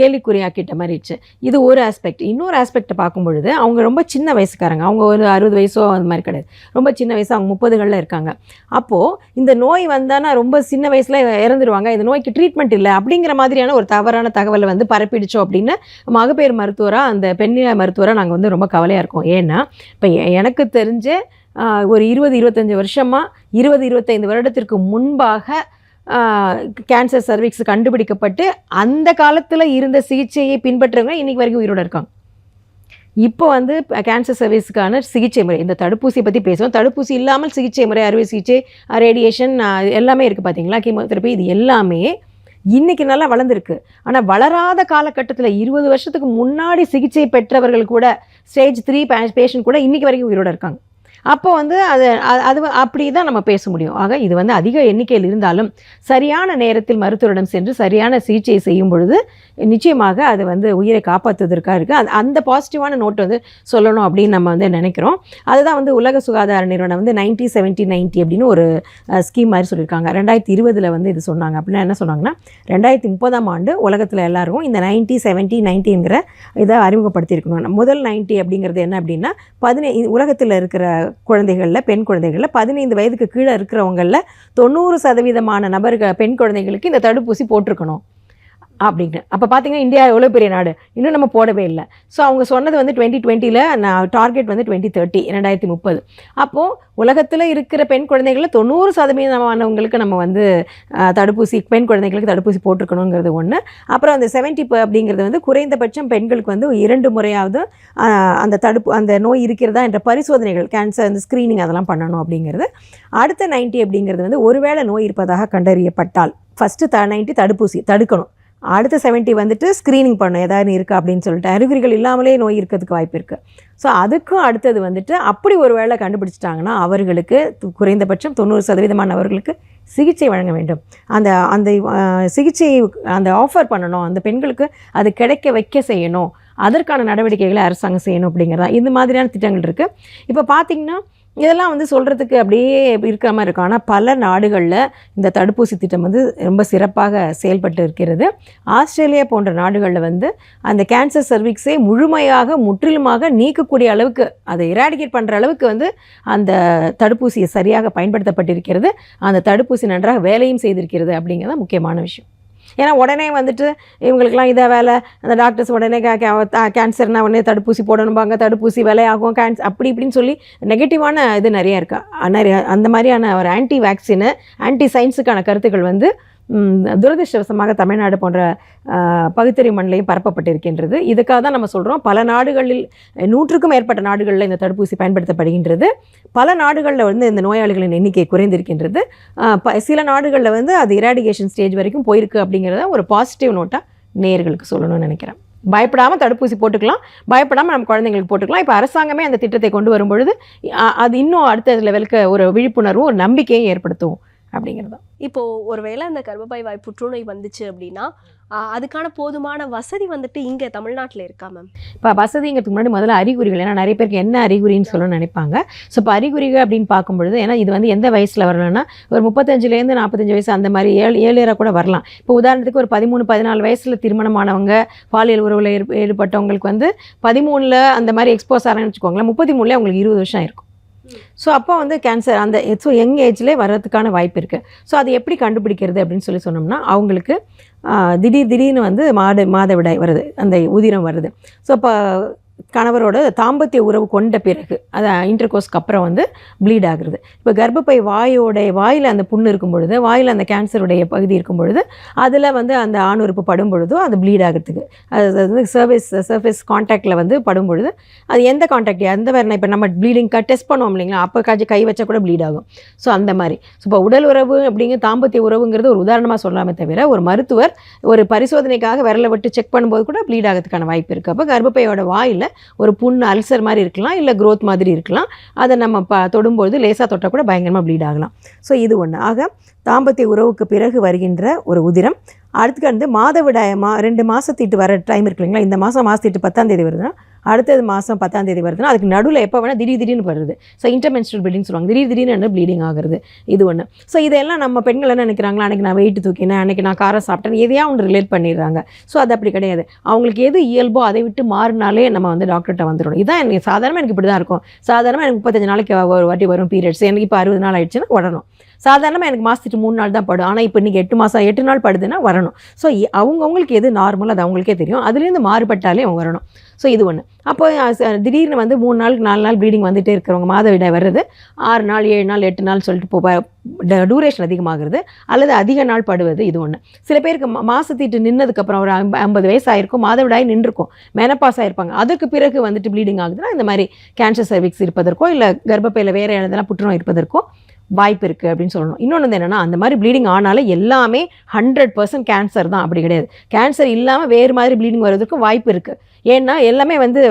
கேள்விக்குறியாக்கிட்ட மாதிரிச்சு இது ஒரு ஆஸ்பெக்ட் இன்னொரு ஆஸ்பெக்ட்டை பார்க்கும் பொழுது அவங்க ரொம்ப சின்ன வயசுக்காரங்க. அவங்க ஒரு அறுபது வயசோ அந்த மாதிரி கிடையாது. ரொம்ப சின்ன வயசு அவங்க முப்பதுகளில் இருக்காங்க. அப்போது இந்த நோய் வந்தானா ரொம்ப சின்ன வயசில் இறந்துருவாங்க இந்த நோய்க்கு ட்ரீட்மெண்ட் இல்லை அப்படிங்கிற மாதிரியான ஒரு தவறான தகவலை வந்து பரப்பிடுச்சோம் அப்படின்னு மகப்பேறு மருத்துவராக அந்த பெண்ணிய மருத்துவராக நாங்கள் வந்து ரொம்ப கவலையாக இருக்கோம். ஏன்னா இப்போ எனக்கு தெரிஞ்ச ஒரு இருபது இருபத்தஞ்சி வருஷமாக இருபது இருபத்தைந்து வருடத்திற்கு முன்பாக கேன்சர் சர்விக்ஸ் கண்டுபிடிக்கப்பட்டு அந்த காலத்தில் இருந்த சிகிச்சையை பின்பற்றவங்க இன்றைக்கி வரைக்கும் உயிரோட இருக்காங்க. இப்போ வந்து கேன்சர் சர்வீஸுக்கான சிகிச்சை முறை இந்த தடுப்பூசியை பற்றி பேசுவோம் தடுப்பூசி இல்லாமல் சிகிச்சை முறை அறுவை சிகிச்சை ரேடியேஷன் எல்லாமே இருக்குது பார்த்தீங்களா கீமோதெரப்பி இது எல்லாமே இன்றைக்கி நல்லா வளர்ந்துருக்கு. ஆனால் வளராத காலகட்டத்தில் இருபது வருஷத்துக்கு முன்னாடி சிகிச்சை பெற்றவர்கள் கூட ஸ்டேஜ் த்ரீ பேஷண்ட் கூட இன்றைக்கி வரைக்கும் உயிரோட இருக்காங்க. அப்போ வந்து அது அது அப்படி தான் நம்ம பேச முடியும். ஆக இது வந்து அதிக எண்ணிக்கையில் இருந்தாலும் சரியான நேரத்தில் மருத்துவரிடம் சென்று சரியான சிகிச்சை செய்யும் பொழுது நிச்சயமாக அது வந்து உயிரை காப்பாற்றுவதற்காக இருக்குது அது அந்த பாசிட்டிவான நோட் வந்து சொல்லணும் அப்படின்னு நம்ம வந்து நினைக்கிறோம். அதுதான் வந்து உலக சுகாதார நிறுவனம் வந்து நைன்டி செவன்ட்டி நைன்ட்டி அப்படின்னு ஒரு ஸ்கீம் மாதிரி சொல்லியிருக்காங்க. ரெண்டாயிரத்தி இருபதில் வந்து இது சொன்னாங்க. அப்படின்னா என்ன சொன்னாங்கன்னா ரெண்டாயிரத்தி முப்பதாம் ஆண்டு உலகத்தில் எல்லாருக்கும் இந்த நைன்ட்டி செவன்ட்டி நைன்ட்டிங்கிற இதை அறிமுகப்படுத்தியிருக்கணும். முதல் நைன்ட்டி அப்படிங்கிறது என்ன அப்படின்னா பதினை உலகத்தில் இருக்கிற குழந்தைகளில் பெண் குழந்தைகளில் பதினைந்து வயதுக்கு கீழே இருக்கிறவங்களில் தொண்ணூறு சதவீதமான நபர்கள் பெண் குழந்தைகளுக்கு இந்த தடுப்பூசி போட்டிருக்கணும். அப்படின்னு அப்போ பார்த்தீங்கன்னா இந்தியா எவ்வளோ பெரிய நாடு? இன்னும் நம்ம போடவே இல்லை. ஸோ அவங்க சொன்னது வந்து டுவெண்ட்டி டுவெண்ட்டியில் நான் டார்கெட் வந்து டுவெண்ட்டி தேர்ட்டி ரெண்டாயிரத்தி முப்பது. அப்போது உலகத்தில் இருக்கிற பெண் குழந்தைகளில் தொண்ணூறு சதவீதமானவங்களுக்கு நம்ம வந்து தடுப்பூசி பெண் குழந்தைகளுக்கு தடுப்பூசி போட்டிருக்கணுங்கிறது ஒன்று அப்புறம் அந்த செவன்ட்டி அப்படிங்கிறது வந்து குறைந்தபட்சம் பெண்களுக்கு வந்து இரண்டு முறையாவது அந்த தடுப்பு அந்த நோய் இருக்கிறதா என்ற பரிசோதனைகள் கேன்சர் அந்த ஸ்க்ரீனிங் அதெல்லாம் பண்ணணும் அப்படிங்கிறது. அடுத்த நைன்ட்டி அப்படிங்கிறது வந்து ஒருவேளை நோய் இருப்பதாக கண்டறியப்பட்டால் ஃபஸ்ட்டு த நைன்ட்டி தடுப்பூசி தடுக்கணும். அடுத்த செவன்ட்டி வந்துட்டு ஸ்க்ரீனிங் பண்ணணும் ஏதாவது இருக்கா அப்படின்னு சொல்லிட்டு. அறிகுறிகள் இல்லாமலே நோய் இருக்கிறதுக்கு வாய்ப்பு இருக்குது ஸோ அதுக்கும் அடுத்தது வந்துட்டு அப்படி ஒரு வேளை கண்டுபிடிச்சிட்டாங்கன்னா அவர்களுக்கு குறைந்தபட்சம் தொண்ணூறு சதவீதமானவர்களுக்கு சிகிச்சை வழங்க வேண்டும். அந்த அந்த சிகிச்சை அந்த ஆஃபர் பண்ணணும். அந்த பெண்களுக்கு அது கிடைக்க வைக்க செய்யணும். அதற்கான நடவடிக்கைகளை அரசாங்கம் செய்யணும் அப்படிங்கிறதா. இந்த மாதிரியான திட்டங்கள் இருக்குது இப்போ பார்த்திங்கன்னா இதெல்லாம் வந்து சொல்கிறதுக்கு அப்படியே இருக்கிற மாதிரி இருக்கும். ஆனால் பல நாடுகளில் இந்த தடுப்பூசி திட்டம் வந்து ரொம்ப சிறப்பாக செயல்பட்டு இருக்கிறது. ஆஸ்திரேலியா போன்ற நாடுகளில் வந்து அந்த கேன்சர் சர்விக்ஸை முழுமையாக முற்றிலுமாக நீக்கக்கூடிய அளவுக்கு அதை இராடிகேட் பண்ணுற அளவுக்கு வந்து அந்த தடுப்பூசியை சரியாக பயன்படுத்தப்பட்டிருக்கிறது. அந்த தடுப்பூசி நன்றாக வேலையும் செய்திருக்கிறது அப்படிங்கிறது முக்கியமான விஷயம். ஏன்னா உடனே வந்துட்டு இவங்களுக்குலாம் இதை வேலை. அந்த டாக்டர்ஸ் உடனே கேன்சர்னா உடனே தடுப்பூசி போடணும்பாங்க. தடுப்பூசி விலையாகும். கேன்சர் அப்படி இப்படின்னு சொல்லி நெகட்டிவான இது நிறையா இருக்கா. நிறைய அந்த மாதிரியான ஒரு ஆன்டி வேக்சினு ஆன்டி சயின்ஸுக்கான கருத்துக்கள் வந்து துரதிர்ஷ்டவசமாக தமிழ்நாடு போன்ற பகுத்தறிவு மண்ணிலையும் பரப்பப்பட்டிருக்கின்றது. இதுக்காக தான் நம்ம சொல்கிறோம் பல நாடுகளில் நூற்றுக்கும் மேற்பட்ட நாடுகளில் இந்த தடுப்பூசி பயன்படுத்தப்படுகின்றது. பல நாடுகளில் வந்து இந்த நோயாளிகளின் எண்ணிக்கை குறைந்திருக்கின்றது. ப- சில நாடுகளில் வந்து அது இராடிகேஷன் ஸ்டேஜ் வரைக்கும் போயிருக்கு அப்படிங்கிறத ஒரு பாசிட்டிவ் நோட்டாக நேர்களுக்கு சொல்லணும்னு நினைக்கிறேன். பயப்படாமல் தடுப்பூசி போட்டுக்கலாம். பயப்படாமல் நம்ம குழந்தைங்களுக்கு போட்டுக்கலாம். இப்போ அரசாங்கமே அந்த திட்டத்தை கொண்டு வரும்பொழுது அது இன்னும் அடுத்த லெவலுக்கு ஒரு விழிப்புணர்வும் ஒரு நம்பிக்கையும் ஏற்படுத்தும். அப்படிங்கிறது. இப்போ ஒருவேளை அந்த கர்ப்பப்பை வாய் புற்றுநோய் வந்துச்சு அப்படின்னா அதுக்கான போதுமான வசதி வந்துட்டு இங்க தமிழ்நாட்டுல இருக்கா மேம்? இப்போ வசதிங்கிறதுக்கு முன்னாடி முதல்ல அறிகுறிகள் ஏன்னா நிறைய பேருக்கு என்ன அறிகுறின்னு சொல்ல நினைப்பாங்க. ஸோ இப்போ அறிகுறிகள் அப்படின்னு பார்க்கும்பொழுது ஏன்னா இது வந்து எந்த வயசில் வரலாம்னா ஒரு முப்பத்தஞ்சுலேருந்து நாற்பத்தஞ்சு வயசு அந்த மாதிரி ஏழு ஏழியராக கூட வரலாம். இப்போ உதாரணத்துக்கு ஒரு பதிமூணு பதினாலு வயசில் திருமணமானவங்க பாலியல் உறவில் ஈடுபட்டவங்களுக்கு வந்து பதிமூணில் அந்த மாதிரி எக்ஸ்போஸ் ஆகிறான்னு வச்சுக்கோங்களேன் முப்பத்தி மூணுலேயே அவங்களுக்கு இருபது வருஷம் இருக்கும் ஸோ அப்போ வந்து கேன்சர் அந்த ஸோ யங் ஏஜ்லேயே வர்றதுக்கான வாய்ப்பு இருக்குது ஸோ அது எப்படி கண்டுபிடிக்கிறது அப்படின்னு சொல்லி சொன்னோம்னா அவங்களுக்கு திடீர் திடீர்னு வந்து மாத மாதவிடாய் வருது அந்த உதிரம் வருது. ஸோ இப்போ கணவரோட தாம்பத்திய உறவு கொண்ட பிறகு அது இன்டர்கோஸ்க்கு அப்புறம் வந்து ப்ளீட் ஆகுறது. இப்போ கர்ப்பப்பை வாயோடைய வாயில் அந்த புண்ணு இருக்கும் பொழுது வாயில் அந்த கேன்சருடைய பகுதி இருக்கும் பொழுது அதில் வந்து அந்த ஆணுறுப்பு படும் பொழுதோ அது ப்ளீட் ஆகிறதுக்கு. அது வந்து சர்வீஸ் சர்ஃபேஸ் காண்டாக்டில் வந்து படும் பொழுது அது எந்த காண்டாக்ட் எந்த வேறு இப்போ நம்ம ப்ளீடிங் டெஸ்ட் பண்ணுவோம் இல்லைங்களா அப்போ காய்ச்சி கை வச்சா கூட ப்ளீட் ஆகும். ஸோ அந்த மாதிரி. ஸோ இப்போ உடல் உறவு அப்படிங்கிற தாம்பத்திய உறவுங்கிறது ஒரு உதாரணமாக சொல்லாமே தவிர ஒரு மருத்துவர் ஒரு பரிசோதனைக்காக விரலை விட்டு செக் பண்ணும்போது கூட ப்ளீட் ஆகிறதுக்கான வாய்ப்பு இருக்குது அப்போ கர்ப்பப்பையோட வாயில் ஒரு புண்ணு அல்சர் மாதிரி இருக்கலாம் இல்லை க்ரோத் மாதிரி இருக்கலாம். அதை நம்ம ப தொடும்பொழுது லேசாக தொட்டால் கூட பயங்கரமாக ப்ளீட் ஆகலாம். ஸோ இது ஒன்று ஆக தாம்பத்திய உறவுக்கு பிறகு வருகின்ற ஒரு உதிரம் அடுத்து வந்து மாதவிடாயமா ரெண்டு மாதத்திட்டு வர டைம் இருக்கு இல்லைங்களா? இந்த மாதம் மாதத்திட்டு பத்தாம் தேதி வருதுன்னா அடுத்தது மாதம் பத்தாம் தேதி வருதுன்னா அதுக்கு நடுவில் எப்போ வேணால் திடீர் திடீர்னு வருது. ஸோ இன்டர்மென்ஸ்ட்ரல் ப்ளீடிங் சொல்லுவாங்க. திடீர் திடீர்னு ப்ளீடிங் ஆகுறது? இது ஒன்று ஸோ இதெல்லாம் நம்ம பெண்கள் என்ன நினைக்கிறாங்களா அன்றைக்கி நான் வெயிட் தூக்கினேன் அன்றைக்கி நான் காரம் சாப்பிட்டேன் எதையா ஒன்று ரிலேட் பண்ணிடுறாங்க. ஸோ அது அப்படி கிடையாது. அவங்களுக்கு எது இயல்போ அதை விட்டு மாறினாலே நம்ம வந்து டாக்டர்கிட்ட வந்துடணும். இதான் எனக்கு சாதாரணமாக எனக்கு இப்படி தான் இருக்கும். சாதாரணமாக எனக்கு முப்பத்தஞ்சு நாளைக்கு ஒரு வாட்டி வரும் பீரியட்ஸ் எனக்கு இப்போ அறுபது நாள் ஆயிடுச்சுன்னா உடனும். சாதாரணமாக எனக்கு மாதத்துக்கு மூணு நாள் தான் படும். ஆனால் இப்போ இன்றைக்கி எட்டு மாதம் எட்டு நாள் படுதுன்னா வரணும். ஸோ அவங்கவுங்களுக்கு எது நார்மல் அது அவங்களுக்கே தெரியும். அதுலேருந்து மாறுபட்டாலே அவங்க வரணும். ஸோ இது ஒன்று அப்போ திடீர்னு வந்து மூணு நாளுக்கு நாலு நாள் ப்ளீடிங் வந்துட்டே இருக்கிறவங்க மாதவிடாய் வர்றது ஆறு நாள் ஏழு நாள் எட்டு நாள் சொல்லிட்டு போ டூரேஷன் அதிகமாகிறது அல்லது அதிக நாள் படுவது இது ஒன்று சில பேருக்கு மா- நின்னதுக்கப்புறம் ஒரு ஐம்ப- ஐம்பது வயசு ஆயிருக்கும் மாதவிடாய் நின்றுருக்கும் மெனப்பாஸ் ஆயிருப்பாங்க. அதுக்கு பிறகு வந்துட்டு ப்ளீடிங் ஆகுதுன்னா இந்த மாதிரி கேன்சர் சர்விக்ஸ் இருப்பதற்கோ இல்லை கர்ப்பப்பையில் வேறு எதனா புற்றுநோய் இருப்பதற்கோ வாய்ப்பு இருக்குது அப்படின்னு சொல்லணும். இன்னொன்று வந்து என்னென்னா அந்த மாதிரி ப்ளீடிங் ஆனாலும் எல்லாமே ஹண்ட்ரட் பர்சன்ட் கேன்சர் தான். அப்படி கிடையாது. கேன்சர் இல்லாமல் வேறு மாதிரி ப்ளீடிங் வர்றதுக்கும் வாய்ப்பு இருக்குது ஏன்னா எல்லாமே வந்து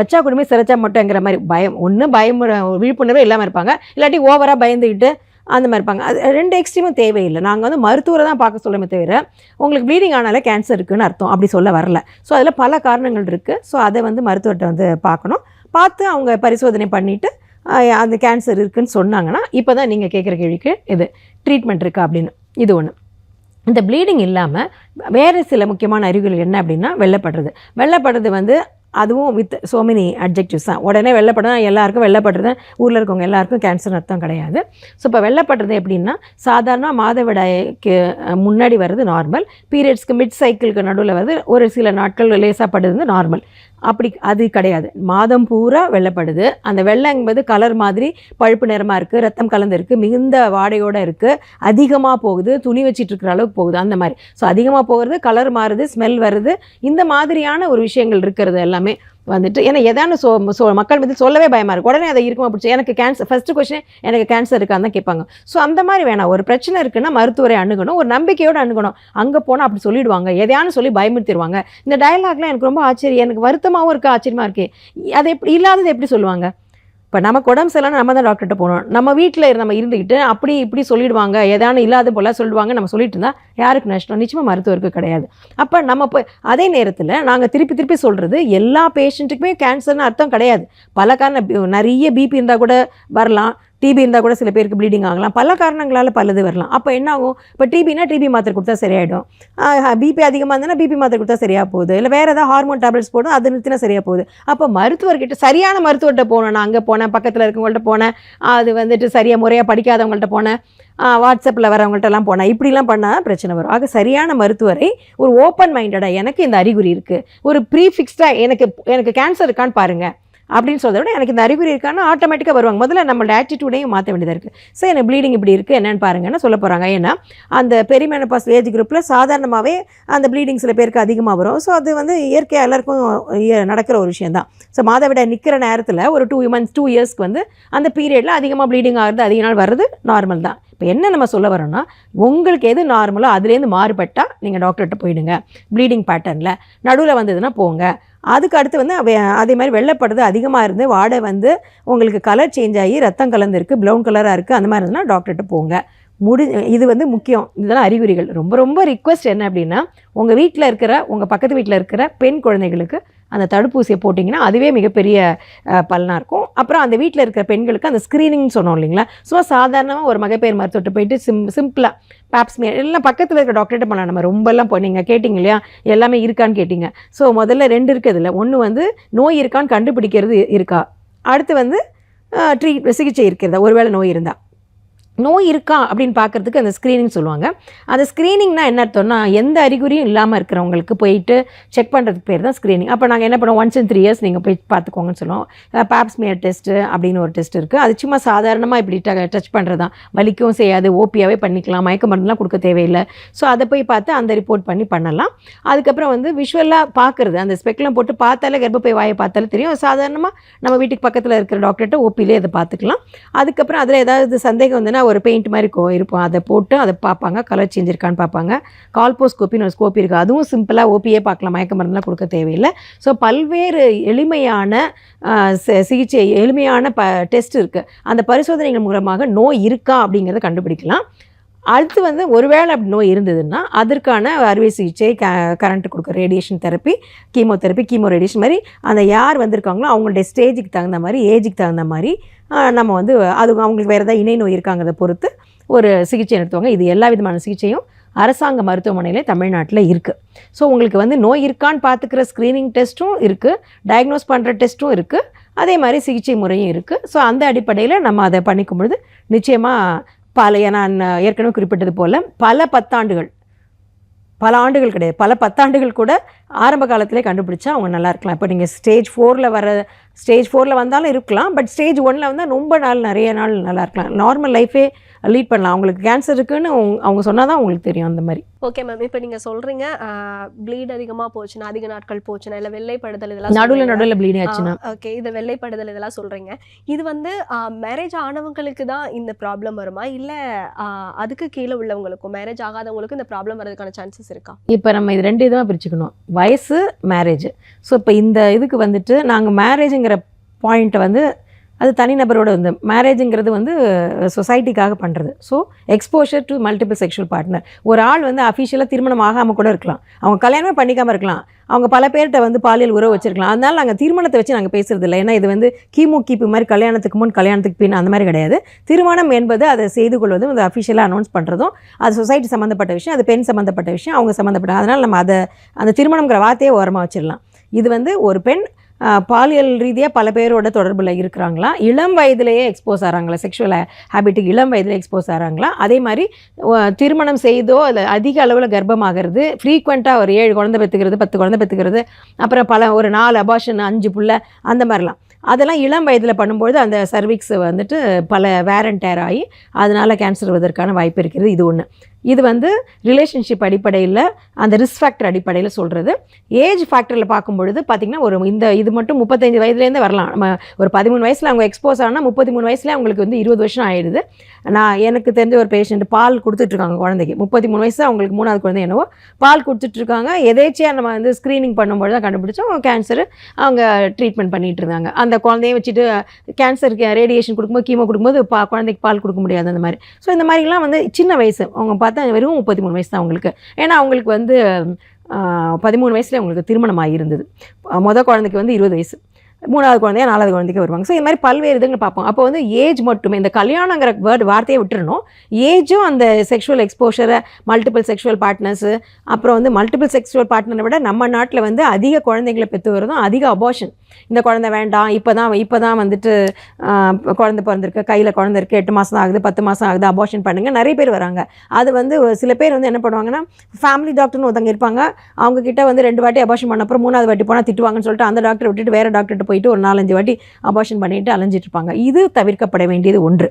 வச்சா கூடமே சிறைச்சா மட்டும்ங்கிற மாதிரி பயம். ஒன்று பயம் விழிப்புணர்வு இல்லாமல் இருப்பாங்க. இல்லாட்டி ஓவராக பயந்துக்கிட்டு அந்த மாதிரி இருப்பாங்க. அது ரெண்டு எக்ஸ்ட்ரீமும் தேவையில்லை. நாங்கள் வந்து மருத்துவரை தான் பார்க்க சொல்லுமே தவிர உங்களுக்கு ப்ளீடிங் ஆனாலே கேன்சர் இருக்குன்னு அர்த்தம். அப்படி சொல்ல வரல. ஸோ அதில் பல காரணங்கள் இருக்குது ஸோ அதை வந்து மருத்துவர்கிட்ட வந்து பார்க்கணும். பார்த்து அவங்க பரிசோதனை பண்ணிவிட்டு அந்த கேன்சர் இருக்குன்னு சொன்னாங்கன்னா இப்போ தான் நீங்கள் கேட்குற கேள்விக்கு இது ட்ரீட்மெண்ட் இருக்கா அப்படின்னு. இது ஒன்று இந்த ப்ளீடிங் இல்லாமல் வேறு சில முக்கியமான அறிகுறிகள் என்ன அப்படின்னா வெள்ளப்படுறது. வெள்ளப்படுறது வந்து அதுவும் வித் சோ மெனி அப்ஜெக்டிவ்ஸ் தான். உடனே வெள்ளப்படுறது எல்லாருக்கும் வெள்ளப்படுறது ஊரில் இருக்கவங்க எல்லாருக்கும் கேன்சர் அர்த்தம் கிடையாது. ஸோ இப்போ வெள்ளப்படுறது எப்படின்னா சாதாரண மாதவிடாய்க்கு முன்னாடி வர்றது நார்மல் பீரியட்ஸ்க்கு மிட் சைக்கிளுக்கு நடுவில் வருது ஒரு சில நாட்கள் லேசாக படுறது நார்மல் அப்படி அது கிடையாது. மாதம் பூரா வெள்ளப்படுது. அந்த வெள்ளை என்பது கலர் மாதிரி பழுப்பு நிறமாக இருக்குது ரத்தம் கலந்து இருக்குது மிகுந்த வாடையோடு இருக்குது அதிகமாக போகுது துணி வச்சிட்டு இருக்கிற அளவுக்கு போகுது அந்த மாதிரி. ஸோ அதிகமாக போகிறது கலர் மாறுது ஸ்மெல் வருது இந்த மாதிரியான ஒரு விஷயங்கள் இருக்கிறது எல்லாமே. வந்துட்டு ஏன்னா எதானு சொ சொ மக்கள் வந்து சொல்லவே பயமாக இருக்கும் உடனே அதை இருக்குமா பிடிச்சி எனக்கு கேன்சர் ஃபஸ்ட்டு கொஸ்டின் எனக்கு கேன்சர் இருக்கான்னு தான் கேட்பாங்க. ஸோ அந்த மாதிரி வேணாம். ஒரு பிரச்சனை இருக்குன்னா மருத்துவரை அணுகணும் ஒரு நம்பிக்கையோடு அணுகணும். அங்கே போனால் அப்படி சொல்லிடுவாங்க. எதையானு சொல்லி பயமுறுத்திடுவாங்க. இந்த டயலாக்லாம் எனக்கு ரொம்ப ஆச்சரியம். எனக்கு வருத்தமாகவும் இருக்குது ஆச்சரியமாக இருக்குது அது எப்படி இல்லாதது எப்படி சொல்லுவாங்க? இப்போ நமக்கு உடம்பு சரியில்லைன்னா நம்ம தான் டாக்டர்கிட்ட போகணும். நம்ம வீட்டில் நம்ம இருந்துக்கிட்டு அப்படி இப்படி சொல்லிடுவாங்க. எதானு இல்லாத போல சொல்லுவாங்க நம்ம சொல்லிட்டு இருந்தால் யாருக்கு நஷ்டம்? நிச்சயமாக மருத்துவருக்கு கிடையாது. அப்போ நம்ம போய் அதே நேரத்தில் நாங்கள் திருப்பி திருப்பி சொல்கிறது எல்லா பேஷண்ட்டுக்குமே கேன்சர்னு அர்த்தம் கிடையாது. பல காரணம் நிறைய பிபி இருந்தால் கூட வரலாம். டிபி இருந்தால் கூட சில பேருக்கு ப்ளீடிங் ஆகலாம். பல காரணங்களால் பலது வரலாம். அப்போ என்ன ஆகும் இப்போ டிபினா டிபி மாத்திரை கொடுத்தா சரியாயிடும். பிபி அதிகமாக இருந்ததுன்னா பிபி மாத்திரை கொடுத்தா சரியாக போகுது. இல்லை வேறு ஏதாவது ஹார்மோன் டேப்லெட்ஸ் போடும் அது நிறுத்தினா சரியாக போகுது. அப்போ மருத்துவர்கிட்ட சரியான மருத்துவர்கிட்ட போகணும் நான் அங்கே போனேன் பக்கத்தில் இருக்கவங்கள்ட்ட போனேன். அது வந்துட்டு சரியாக முறையாக படிக்காதவங்கள்ட்ட போனேன். வாட்ஸ்அப்பில் வரவங்கள்ட்டலாம் போனேன். இப்படிலாம் பண்ணால் பிரச்சனை வரும். ஆக சரியான மருத்துவரை ஒரு ஓப்பன் மைண்டடாக எனக்கு இந்த அறிகுறி இருக்குது ஒரு ப்ரீஃபிக்ஸ்டாக எனக்கு எனக்கு கேன்சர் இருக்கான்னு பாருங்கள் அப்படின்னு சொல்கிறத விட எனக்கு இந்த அறிகுறி இருக்கான்னு ஆட்டோமேட்டிக்காக வருவாங்க. முதல்ல நம்மளோட ஆட்டிடியூடையும் மாற்ற வேண்டியதாக இருக்குது சார் எனக்கு ப்ளீடிங் இப்படி இருக்குது என்னென்னு பாருங்கன்னு சொல்ல போகிறாங்க ஏன்னா அந்த பெரிமெனபாஸ் ஏஜ் குரூப்பில் சாதாரணமாகவே அந்த ப்ளீடிங் சில பேருக்கு அதிகமாக வரும். ஸோ அது வந்து இயற்கையாக எல்லாருக்கும் இய- நடக்கிற ஒரு விஷயம் தான் ஸோ மாதவிடாய் நிற்கிற நேரத்தில் ஒரு டூ மந்த்ஸ் டூ இயர்ஸ்க்கு வந்து அந்த பீரியடில் அதிகமாக ப்ளீடிங் ஆகிறது அதிக நாள் வர்றது நார்மல் தான். இப்போ என்ன நம்ம சொல்ல வரோம்னா உங்களுக்கு எது நார்மலோ அதுலேருந்து மாறுபட்டால் நீங்கள் டாக்டர்கிட்ட போயிடுங்க. ப்ளீடிங் பேட்டர்னில் நடுவில் வந்ததுன்னா போங்க. அதுக்கு அடுத்து வந்து அதே மாதிரி வெள்ளப்படுது அதிகமாக இருந்து வாடை வந்து உங்களுக்கு கலர் சேஞ்ச் ஆகி ரத்தம் கலந்துருக்கு ப்ளவுன் கலராக இருக்குது அந்த மாதிரி இருந்ததுன்னா டாக்டர்கிட்ட போங்க. முடி இது வந்து முக்கியம். இதெல்லாம் அறிகுறிகள். ரொம்ப ரொம்ப ரிக்வெஸ்ட் என்ன அப்படின்னா உங்கள் வீட்டில் இருக்கிற உங்கள் பக்கத்து வீட்டில் இருக்கிற பெண் குழந்தைகளுக்கு அந்த தடுப்பூசியை போட்டிங்கன்னா அதுவே மிகப்பெரிய பலனாக இருக்கும். அப்புறம் அந்த வீட்டில் இருக்கிற பெண்களுக்கு அந்த ஸ்க்ரீனிங் சொன்னோம் இல்லைங்களா? சும்மா சாதாரணமாக ஒரு மகப்பேறு மருத்துவத்தை போயிட்டு சிம் சிம்பிளாக பேப்ஸ்மியர் எல்லாம் பக்கத்தில் இருக்கிற டாக்டர்கிட்ட பண்ணலாம். நம்ம ரொம்பலாம் போனீங்க கேட்டிங்க இல்லையா? எல்லாமே இருக்கான்னு கேட்டிங்க. ஸோ முதல்ல ரெண்டு இருக்குதுல்ல ஒன்று வந்து நோய் இருக்கான்னு கண்டுபிடிக்கிறது இருக்கா? அடுத்து வந்து ட்ரீட் சிகிச்சை இருக்கிறதா? ஒருவேளை நோய் இருந்தால் நோய் இருக்கா அப்படின்னு பார்க்கறதுக்கு அந்த ஸ்க்ரீனிங் சொல்லுவாங்க. அந்த ஸ்க்ரீனிங்னா என்ன அர்த்தம்னா எந்த அறிகுறியும் இல்லாமல் இருக்கிறவங்களுக்கு போயிட்டு செக் பண்ணுறதுக்கு பேர் தான் ஸ்க்ரீனிங் அப்போ நாங்கள் என்ன பண்ணுவோம்? ஒன்ஸ் இன் த்ரீ இயர்ஸ் நீங்கள் போய் பார்த்துக்கோங்கன்னு சொல்லுவோம். பேப்ஸ்மியர் டெஸ்ட்டு அப்படின்னு ஒரு டெஸ்ட் இருக்குது அது சும்மா சாதாரணமாக இப்படி டச் பண்ணுறது தான் வலிக்கவும் செய்யாது. ஓபியாவே பண்ணிக்கலாம். மயக்க மருந்துலாம் கொடுக்க தேவையில்லை. ஸோ அதை போய் பார்த்து அந்த ரிப்போர்ட் பண்ணி பண்ணலாம். அதுக்கப்புறம் வந்து விஷுவலாக பார்க்குறது. அந்த ஸ்பெக்லாம் போட்டு பார்த்தாலே கர்ப்பப்பை வாயை பார்த்தாலே தெரியும். சாதாரணமாக நம்ம வீட்டுக்கு பக்கத்தில் இருக்கிற டாக்டர்கிட்ட ஓபியிலே அதை பார்த்துக்கலாம். அதுக்கப்புறம் அதில் ஏதாவது சந்தேகம் வந்துன்னா ஒரு பெயிண்ட் மாதிரி கோ இருக்கும். அதை போட்டு அதை பார்ப்பாங்க கலர் சேஞ்ச் இருக்கான்னு பார்ப்பாங்க. கால்போஸ்கோப்பின்னு ஒரு ஸ்கோப் இருக்குது அதுவும் சிம்பிளாக ஓபியே பார்க்கலாம். மயக்க மருந்துலாம் கொடுக்க தேவையில்லை. ஸோ பல்வேறு எளிமையான சிகிச்சை எளிமையான ப டெஸ்ட் இருக்குது அந்த பரிசோதனைகள் மூலமாக நோய் இருக்கா அப்படிங்கிறத கண்டுபிடிக்கலாம். அடுத்து வந்து ஒருவேளை அப்படி நோய் இருந்ததுன்னா அதற்கான அறுவை சிகிச்சை க கரண்ட் கொடுக்க radiation therapy chemotherapy chemo radiation மாதிரி அந்த யார் வந்திருக்காங்களோ அவங்களுடைய ஸ்டேஜுக்கு தகுந்த மாதிரி ஏஜுக்கு தகுந்த மாதிரி நம்ம வந்து அது அவங்களுக்கு வேறு ஏதாவது இணை நோய் இருக்காங்கிறத பொறுத்து ஒரு சிகிச்சை நடத்துவாங்க. இது எல்லா விதமான சிகிச்சையும் அரசாங்க மருத்துவமனையிலே தமிழ்நாட்டில் இருக்குது ஸோ உங்களுக்கு வந்து நோய் இருக்கான்னு பார்த்துக்கிற ஸ்க்ரீனிங் டெஸ்ட்டும் இருக்குது டயக்னோஸ் பண்ணுற டெஸ்ட்டும் இருக்குது அதே மாதிரி சிகிச்சை முறையும் இருக்குது ஸோ அந்த அடிப்படையில் நம்ம அதை பண்ணிக்கும் பொழுது நிச்சயமாக பல நான் ஏற்கனவே குறிப்பிட்டது போல் பல பத்தாண்டுகள் பல ஆண்டுகள் கிடையாது. பல பத்தாண்டுகள் கூட ஆரம்ப காலத்திலே கண்டுபிடிச்சா அவங்க நல்லா இருக்கலாம். இப்போ நீங்கள் ஸ்டேஜ் ஃபோரில் வர ஸ்டேஜ் ஃபோரில் வந்தாலும் இருக்கலாம். பட் ஸ்டேஜ் ஒன்னில் வந்தால் ரொம்ப நாள் நிறைய நாள் நல்லா இருக்கலாம். நார்மல் லைஃபே லீட் பண்ணலாம். அவங்களுக்கு கேன்சர் இருக்குன்னு அவங்க- சொன்னால் தான் உங்களுக்கு தெரியும் அந்த மாதிரி. ஓகே மேம் இப்போ நீங்க சொல்றீங்க ப்ளீட் அதிகமா போச்சுன்னா அதிக நாட்கள் போச்சுன்னா இல்ல வெள்ளைப்படுதல் இதெல்லாம் நடுவில். நடுவில் ப்ளீடிங் ஆச்சுன்னா. ஓகே இது வெள்ளைப்படுதல் இதெல்லாம் சொல்றீங்க. இது வந்து மேரேஜ் ஆனவங்களுக்கு தான் இந்த ப்ராப்ளம் வருமா? இல்ல அதுக்கு கீழே உள்ளவங்களுக்கும் மேரேஜ் ஆகாதவங்களுக்கும் இந்த ப்ராப்ளம் வரதுக்கான சான்சஸ் இருக்கா? இப்போ நம்ம இது ரெண்டு இதாக பிரிச்சுக்கணும். வயசு மேரேஜ் ஸோ இப்போ இந்த இதுக்கு வந்துட்டு நாங்கள் மேரேஜுங்கிற பாயிண்ட்டை வந்து அது தனிநபரோட வந்து மேரேஜுங்கிறது வந்து சொசைட்டிக்காக பண்ணுறது so exposure to multiple sexual partner ஒரு ஆள் வந்து அஃபிஷியலாக திருமணம் ஆகாமல் கூட இருக்கலாம். அவங்க கல்யாணமே பண்ணிக்காமல் இருக்கலாம். அவங்க பல பேர்கிட்ட வந்து பாலியல் உறவு வச்சிருக்கலாம். அதனால நாங்கள் திருமணத்தை வச்சு நாங்கள் பேசுறது இல்லை ஏன்னா இது வந்து கிமு கீப்பு மாதிரி கல்யாணத்துக்கு முன் கல்யாணத்துக்கு பின் அந்த மாதிரி கிடையாது. திருமணம் என்பது அதை செய்து கொள்வதும் அது அஃபிஷியலாக அனௌன்ஸ் பண்ணுறதும் அது சொசைட்டி சம்மந்தப்பட்ட விஷயம் அது பெண் சம்மந்தப்பட்ட விஷயம் அவங்க சம்மந்தப்பட்ட அதனால் நம்ம அதை அந்த திருமணங்கிற வார்த்தையே ஓரமாக வச்சிடலாம். இது வந்து ஒரு பெண் பாலியல் ரீதியாக பல பேரோட தொடர்பில் இருக்கிறாங்களா? இளம் வயதிலேயே எக்ஸ்போஸ் ஆகிறாங்களா செக்ஷுவல் ஹேபிட்டுக்கு இளம் வயதில் எக்ஸ்போஸ் ஆகிறாங்களா அதே மாதிரி திருமணம் செய்தோ அதில் அதிக அளவில் கர்ப்பமாகிறது ஃப்ரீக்வெண்ட்டாக ஒரு ஏழு குழந்தை பெற்றுக்கிறது பத்து குழந்தை பெற்றுக்கிறது அப்புறம் பல ஒரு நாலு அபாஷன் அஞ்சு புள்ள அந்த மாதிரிலாம். அதெல்லாம் இளம் வயதில் பண்ணும்பொழுது அந்த சர்விக்ஸ் வந்துட்டு பல வேரண்டேர் ஆகி அதனால் கேன்சர் வருவதற்கான வாய்ப்பு இருக்கிறது இது ஒன்று இது வந்து ரிலேஷன்ஷிப் அடிப்படையில் அந்த ரிஸ்க் ஃபேக்டர் அடிப்படையில் சொல்கிறது ஏஜ் ஃபேக்டரில் பார்க்கும்பொழுது பார்த்திங்கன்னா ஒரு இந்த இது மட்டும் முப்பத்தஞ்சு வயதுலேருந்து வரலாம். நம்ம ஒரு பதிமூணு வயசில் அவங்க எக்ஸ்போஸ் ஆனால் முப்பத்தி மூணு வயசுல அவங்களுக்கு வந்து இருபது வருஷம் ஆயிடுது. நான் எனக்கு தெரிஞ்ச ஒரு பேஷண்ட் பால் கொடுத்துட்ருக்காங்க குழந்தைக்கு. முப்பத்தி மூணு வயசு அவங்களுக்கு மூணாவது குழந்தை என்னவோ பால் கொடுத்துட்ருக்காங்க. எதேச்சியாக நம்ம வந்து ஸ்க்ரீனிங் பண்ணும்போது தான் கண்டுபிடிச்சோம். கேன்சரு அவங்க ட்ரீட்மெண்ட் பண்ணிட்டு இருந்தாங்க. அந்த குழந்தைய வச்சுட்டு கேன்சருக்கு ரேடியேஷன் கொடுக்கும்போது கீமோ கொடுக்கும்போது பா குழந்தைக்கு பால் கொடுக்க முடியாது அந்த மாதிரி. ஸோ இந்த மாதிரிலாம் வந்து சின்ன வயசு. அவங்க பார்த்தா வெறும் முப்பத்தி மூணு வயசு தான் அவங்களுக்கு. ஏன்னா அவங்களுக்கு வந்து பதிமூணு வயசில் அவங்களுக்கு திருமணம் ஆகியிருந்தது மொதல் குழந்தைக்கு வந்து இருபது வயசு. மூணாவது குழந்தைய நாலாவது குழந்தைக்கு வருவாங்க. ஸோ இது மாதிரி பல்வேறு இதுங்க பார்ப்போம். அப்போ வந்து ஏஜ் மட்டுமே இந்த கல்யாணங்கிற வேர்டு வார்த்தையை விட்டுறணும். ஏஜும் அந்த செக்ஷுவல் எக்ஸ்போஷரை மல்டிபிள் செக்ஷுவல் பார்ட்னர்ஸு அப்புறம் வந்து மல்டிபிள் செக்ஷுவல் பார்ட்னரை விட நம்ம நாட்டில் வந்து அதிக குழந்தைங்களை பெற்று வரதும் அதிக அபார்ஷன் இந்த குழந்தை வேண்டாம் இப்போ தான் இப்போ தான் வந்துட்டு குழந்தை பிறந்திருக்கு கையில் குழந்தை இருக்குது எட்டு மாதம் ஆகுது பத்து மாதம் ஆகுது அபார்ஷன் பண்ணுங்க. நிறைய பேர் வராங்க. அது வந்து ஒரு சில பேர் வந்து என்ன பண்ணுவாங்கன்னா ஃபேமிலி டாக்டர்னு ஒருத்தங்க இருப்பாங்க. அவங்கக்கிட்ட வந்து ரெண்டு வாட்டி அபார்ஷன் பண்ண அப்புறம் மூணாவது வாட்டி போனால் திட்டுவாங்கன்னு சொல்லிட்டு அந்த டாக்டர் விட்டுட்டு வேறு டாக்டர் போயிட்டு ஒரு நாலஞ்சு வாட்டி அபார்ஷன் பண்ணிட்டு அலைஞ்சிட்ருப்பாங்க. இது தவிர்க்கப்பட வேண்டியது ஒன்று.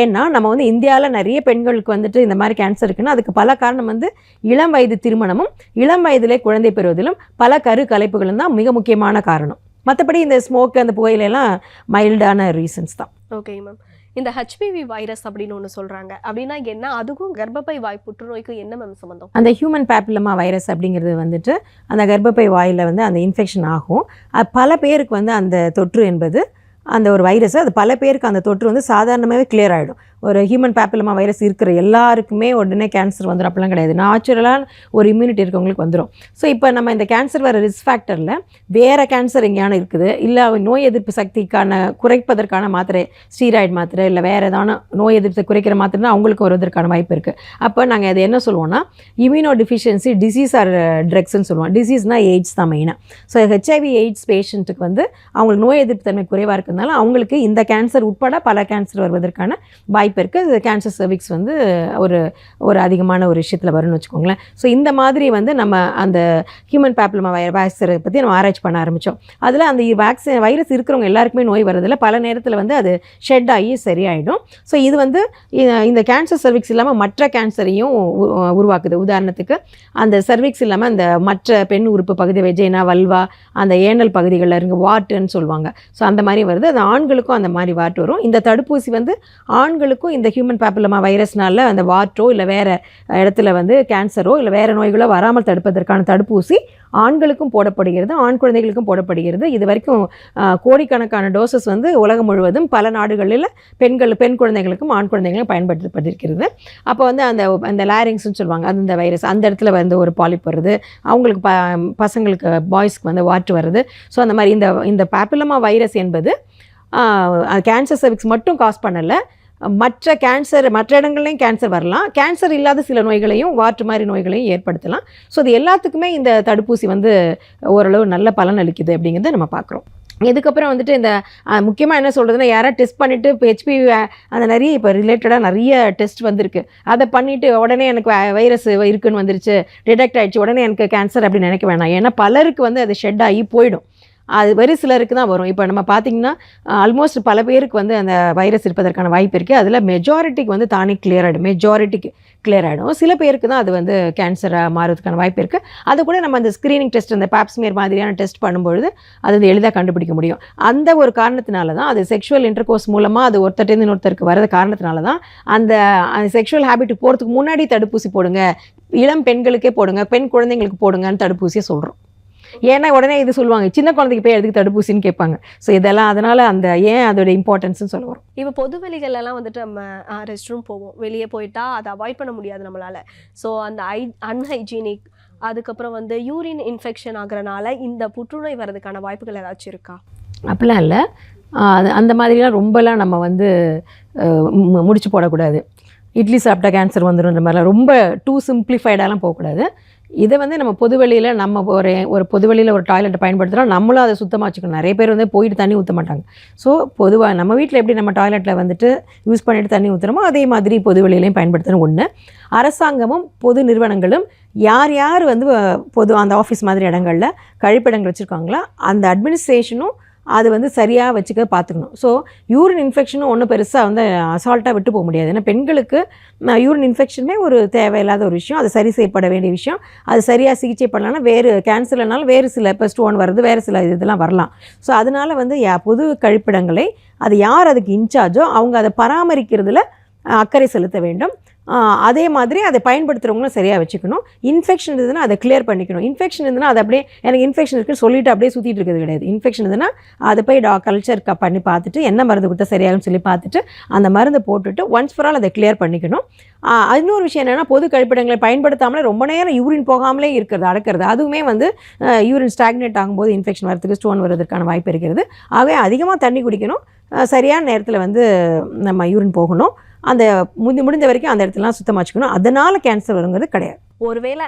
ஏன்னா நம்ம வந்து இந்தியாவில் நிறைய பெண்களுக்கு வந்துட்டு இந்த மாதிரி கேன்சர் இருக்குன்னா அதுக்கு பல காரணம் வந்து இளம் வயது திருமணமும் இளம் வயதிலே குழந்தை பெறுவதிலும் பல கரு கலைப்புகளும் தான் மிக முக்கியமான காரணம். மற்றபடி இந்த ஸ்மோக் அந்த புகையிலெல்லாம் மைல்டான ரீசன்ஸ் தான். ஓகே மேம் இந்த ஹெச்பிவி வைரஸ் அப்படின்னு ஒன்று சொல்கிறாங்க அப்படின்னா என்ன? அதுக்கும் கர்ப்பப்பை வாய் புற்றுநோய்க்கும் என்ன மேம் சம்மந்தம் அந்த ஹியூமன் பேப்பிலமா வைரஸ் அப்படிங்கிறது வந்துட்டு அந்த கர்ப்பப்பை வாயில் வந்து அந்த இன்ஃபெக்ஷன் ஆகும். அது பல பேருக்கு வந்து அந்த தொற்று என்பது அந்த ஒரு வைரஸ் அது பல பேருக்கு அந்த தொற்று வந்து சாதாரணமாகவே கிளியர் ஆகிடும் ஒரு ஹியூமன் பேப்பிலமா வைரஸ் இருக்கிற எல்லாருக்குமே உடனே கேன்சர் வந்துடும் அப்படிலாம் கிடையாது. நேச்சுரலாக ஒரு இம்யூனிட்டி இருக்கவங்களுக்கு வந்துடும் ஸோ இப்போ நம்ம இந்த கேன்சர் வர ரிஸ்க் ஃபேக்டரில் வேறு கேன்சர் எங்கேயான இருக்குது? இல்லை நோய் எதிர்ப்பு சக்திக்கான குறைப்பதற்கான மாத்திரை ஸ்டீராய்டு மாத்திரை இல்லை வேறு ஏதான நோய் எதிர்ப்பு குறைக்கிற மாத்திரைனா அவங்களுக்கு வருவதற்கான வாய்ப்பு இருக்குது அப்போ நாங்கள் அதை என்ன சொல்லுவோம்னா இம்யூனோ டிஃபிஷியன்சி டிசீஸ் ஆர் ட்ரக்ஸ்ன்னு சொல்லுவோம். டிசீஸ்னா எய்ட்ஸ் தான் மெயினாக ஸோ ஹெச்ஐவி எய்ட்ஸ் பேஷண்ட்டுக்கு வந்து அவங்களுக்கு நோய் எதிர்ப்பு தன்மை குறைவாக இருக்கிறதுனால அவங்களுக்கு இந்த கேன்சர் உட்பட பல கேன்சர் வருவதற்கான வாய்ப்பு இருக்குது கேன்சர் சர்விக்ஸ் வந்து ஒரு ஒரு அதிகமான ஒரு விஷயத்தில் வரும்னு வச்சுக்கோங்களேன். ஸோ இந்த மாதிரி வந்து நம்ம அந்த ஹியூமன் பேப்ளமா வைரஸை பற்றி நம்ம ஆராய்ச்சி பண்ண ஆரம்பித்தோம் அதில் அந்த வேக்சின் வைரஸ் இருக்கிறவங்க எல்லாருக்குமே நோய் வரதில்ல பல நேரத்தில் வந்து அது ஷெட் ஆகி சரியாயிடும். ஸோ இது வந்து இந்த கேன்சர் சர்விக்ஸ் இல்லாமல் மற்ற கேன்சரையும் உ- உருவாக்குது. உதாரணத்துக்கு அந்த சர்விக்ஸ் இல்லாமல் அந்த மற்ற பெண் உறுப்பு பகுதி வெஜைனா வல்வா அந்த ஏனல் பகுதிகளில் இருந்து வாட்டுன்னு சொல்லுவாங்க. ஸோ அந்த மாதிரி வருது. அது ஆண்களுக்கும் அந்த மாதிரி வாட்டு வரும். இந்த தடுப்பூசி வந்து ஆண்களுக்கும் பேருக்கும் இந்த ஹியூமன் பேப்பிலமா வைரஸ்னால அந்த வாட்டோ இல்லை வேறு இடத்துல வந்து கேன்சரோ இல்லை வேறு நோய்களோ வராமல் தடுப்பதற்கான தடுப்பூசி ஆண்களுக்கும் போடப்படுகிறது ஆண் குழந்தைகளுக்கும் போடப்படுகிறது. இது வரைக்கும் கோடிக்கணக்கான டோசஸ் வந்து உலகம் முழுவதும் பல நாடுகளில் பெண்கள் பெண் குழந்தைகளுக்கும் ஆண் குழந்தைகளுக்கும் பயன்படுத்தப்பட்டிருக்கிறது. அப்போ வந்து அந்த அந்த லாரிங்ஸ்னு சொல்லுவாங்க அந்த இந்த வைரஸ் அந்த இடத்துல வந்து ஒரு பாலிப் வருது. அவங்களுக்கு ப பசங்களுக்கு பாய்ஸ்க்கு வந்து வாட்டு வருது. ஸோ அந்த மாதிரி இந்த இந்த பேப்பிலமா வைரஸ் என்பது கேன்சர் சர்விக்ஸ் மட்டும் காஸ் பண்ணலை. மற்ற கேன்சர் மற்ற இடங்கள்லையும் கேன்சர் வரலாம். கேன்சர் இல்லாத சில நோய்களையும் வாற்று மாதிரி நோய்களையும் ஏற்படுத்தலாம். ஸோ இது எல்லாத்துக்குமே இந்த தடுப்பூசி வந்து ஓரளவு நல்ல பலன் அளிக்குது அப்படிங்கிறத நம்ம பார்க்குறோம். இதுக்கப்புறம் வந்துட்டு இந்த முக்கியமாக என்ன சொல்கிறதுனா யாராவது டெஸ்ட் பண்ணிவிட்டு இப்போ ஹெச்பி அந்த நிறைய இப்போ ரிலேட்டடாக நிறைய டெஸ்ட் வந்திருக்கு. அதை பண்ணிவிட்டு உடனே எனக்கு வைரஸ் இருக்குன்னு வந்துருச்சு டிடெக்ட் ஆகிடுச்சு உடனே எனக்கு கேன்சர் அப்படின்னு நினைக்க வேணாம். ஏன்னா பலருக்கு வந்து அது ஷெட் ஆகி போயிடும். அது வெறும் சிலருக்கு தான் வரும். இப்போ நம்ம பார்த்திங்கன்னா ஆல்மோஸ்ட் பல பேருக்கு வந்து அந்த வைரஸ் இருப்பதற்கான வாய்ப்பு இருக்குது அதில் மெஜாரிட்டிக்கு வந்து தானே கிளியர் ஆகிடும் மெஜாரிட்டிக்கு கிளியர் ஆகிடும் சில பேருக்கு தான் அது வந்து கேன்சராக மாறுறதுக்கான வாய்ப்பு இருக்குது அது கூட நம்ம அந்த ஸ்க்ரீனிங் டெஸ்ட் அந்த பேப்ஸ்மியர் மாதிரியான டெஸ்ட் பண்ணும்பொழுது அது வந்து எளிதாக கண்டுபிடிக்க முடியும். அந்த ஒரு காரணத்தினால தான் அது செக்ஷுவல் இன்டர்கோர்ஸ் மூலமாக அது ஒருத்தர்ட்டேருந்து இன்னொருத்தருக்கு வரது காரணத்தினால தான் அந்த செக்ஷுவல் ஹேபிட் போகிறதுக்கு முன்னாடி தடுப்பூசி போடுங்க. இளம் பெண்களுக்கே போடுங்க. பெண் குழந்தைங்களுக்கு போடுங்கன்னு தடுப்பூசியை சொல்கிறோம் ஏன்னா உடனே இது சொல்லுவாங்க சின்ன குழந்தைக்கு போய் எதுக்கு தடுப்பூசின்னு கேட்பாங்க. ஸோ இதெல்லாம் அதனால் அந்த ஏன் அதோட இம்பார்ட்டன்ஸ்னு சொல்ல வரும் இப்போ பொது வெளிகளெல்லாம் வந்துட்டு நம்ம ரெஸ்ட் ரூம் போவோம். வெளியே போயிட்டா அதை அவாய்ட் பண்ண முடியாது நம்மளால. ஸோ அந்த ஐ அன்ஹைஜீனிக் அதுக்கப்புறம் வந்து யூரின் இன்ஃபெக்ஷன் ஆகுறனால இந்த புற்றுநோய் வர்றதுக்கான வாய்ப்புகள் ஏதாச்சும் இருக்கா? அப்படிலாம் இல்லை. அது அந்த மாதிரிலாம் ரொம்பலாம் நம்ம வந்து முடிச்சு போடக்கூடாது. இட்லி சாப்பிட்டா கேன்சர் வந்துடும்ன்ற மாதிரிலாம் ரொம்ப டூ சிம்பிளிஃபைடாலாம் போகக்கூடாது. இதை வந்து நம்ம பொதுவெளியில் நம்ம ஒரு ஒரு பொதுவெளியில் ஒரு டாய்லெட்டை பயன்படுத்துகிறோம் நம்மளும் அதை சுத்தமாக வச்சுக்கணும். நிறைய பேர் வந்து போயிட்டு தண்ணி ஊற்ற மாட்டாங்க. ஸோ பொதுவாக நம்ம வீட்டில் எப்படி நம்ம டாய்லெட்டில் வந்துட்டு யூஸ் பண்ணிட்டு தண்ணி ஊற்றுறோமோ அதே மாதிரி பொதுவெளியிலையும் பயன்படுத்தணும் ஒன்று அரசாங்கமும் பொது நிறுவனங்களும் யார் யார் வந்து பொது அந்த ஆஃபீஸ் மாதிரி இடங்களில் கழிப்பிடங்கள் வச்சுருக்காங்களோ அந்த அட்மினிஸ்ட்ரேஷனும் அது வந்து சரியாக வச்சுக்க பார்த்துக்கணும் ஸோ யூரின் இன்ஃபெக்ஷனும் ஒன்றும் பெருசாக வந்து அசால்ட்டாக விட்டு போக முடியாது. ஏன்னா பெண்களுக்கு யூரின் இன்ஃபெக்ஷனுமே ஒரு தேவையில்லாத ஒரு விஷயம். அது சரி செய்யப்பட வேண்டிய விஷயம். அது சரியாக சிகிச்சை பண்ணலன்னா வேறு கேன்சர்னாலும் வேறு சில இப்போ ஸ்டோன் வருது வேறு சில இதெல்லாம் வரலாம். ஸோ அதனால் வந்து யா பொது கழிப்பிடங்களை அது யார் அதுக்கு இன்சார்ஜோ அவங்க அதை பராமரிக்கிறதுல அக்கறை செலுத்த வேண்டும். அதே மாதிரி அதை பயன்படுத்துகிறவங்களும் சரியாக வச்சுக்கணும். இன்ஃபெக்ஷன் இருந்ததுன்னா அதை கிளியர் பண்ணிக்கணும். இன்ஃபெக்ஷன் இருந்ததுன்னா அதை அப்படியே எனக்கு இன்ஃபெக்ஷன் இருக்குன்னு சொல்லிட்டு அப்படியே சுற்றிட்டு இருக்கிறது கிடையாது. இன்ஃபெக்ஷன் இருந்ததுன்னா அதை போய் டா கல்ச்சர் க பண்ணி பார்த்துட்டு என்ன மருந்து கொடுத்தா சரியாகும்னு சொல்லி பார்த்துட்டு அந்த மருந்தை போட்டுட்டு ஒன்ஸ் ஃபார் ஆல் அதை கிளியர் பண்ணிக்கணும். இன்னொரு விஷயம் என்னென்னா பொது கழிப்பிடங்களை பயன்படுத்தாமலே ரொம்ப நேரம் யூரின் போகாமலே இருக்கிறது அடக்கிறது. அதுவுமே வந்து யூரின் ஸ்டாக்னேட் ஆகும்போது இன்ஃபெக்ஷன் வரதுக்கு ஸ்டோன் வர்றதுக்கான வாய்ப்பு இருக்கிறது. ஆகவே அதிகமாக தண்ணி குடிக்கணும். சரியான நேரத்தில் வந்து நம்ம யூரின் போகணும். அந்த முடி முடிஞ்ச வரைக்கும் அந்த இடத்துலலாம் சுத்தமாக வச்சுக்கணும். அதனால் கேன்சர் வருங்கிறது கிடையாது. ஒருவேளை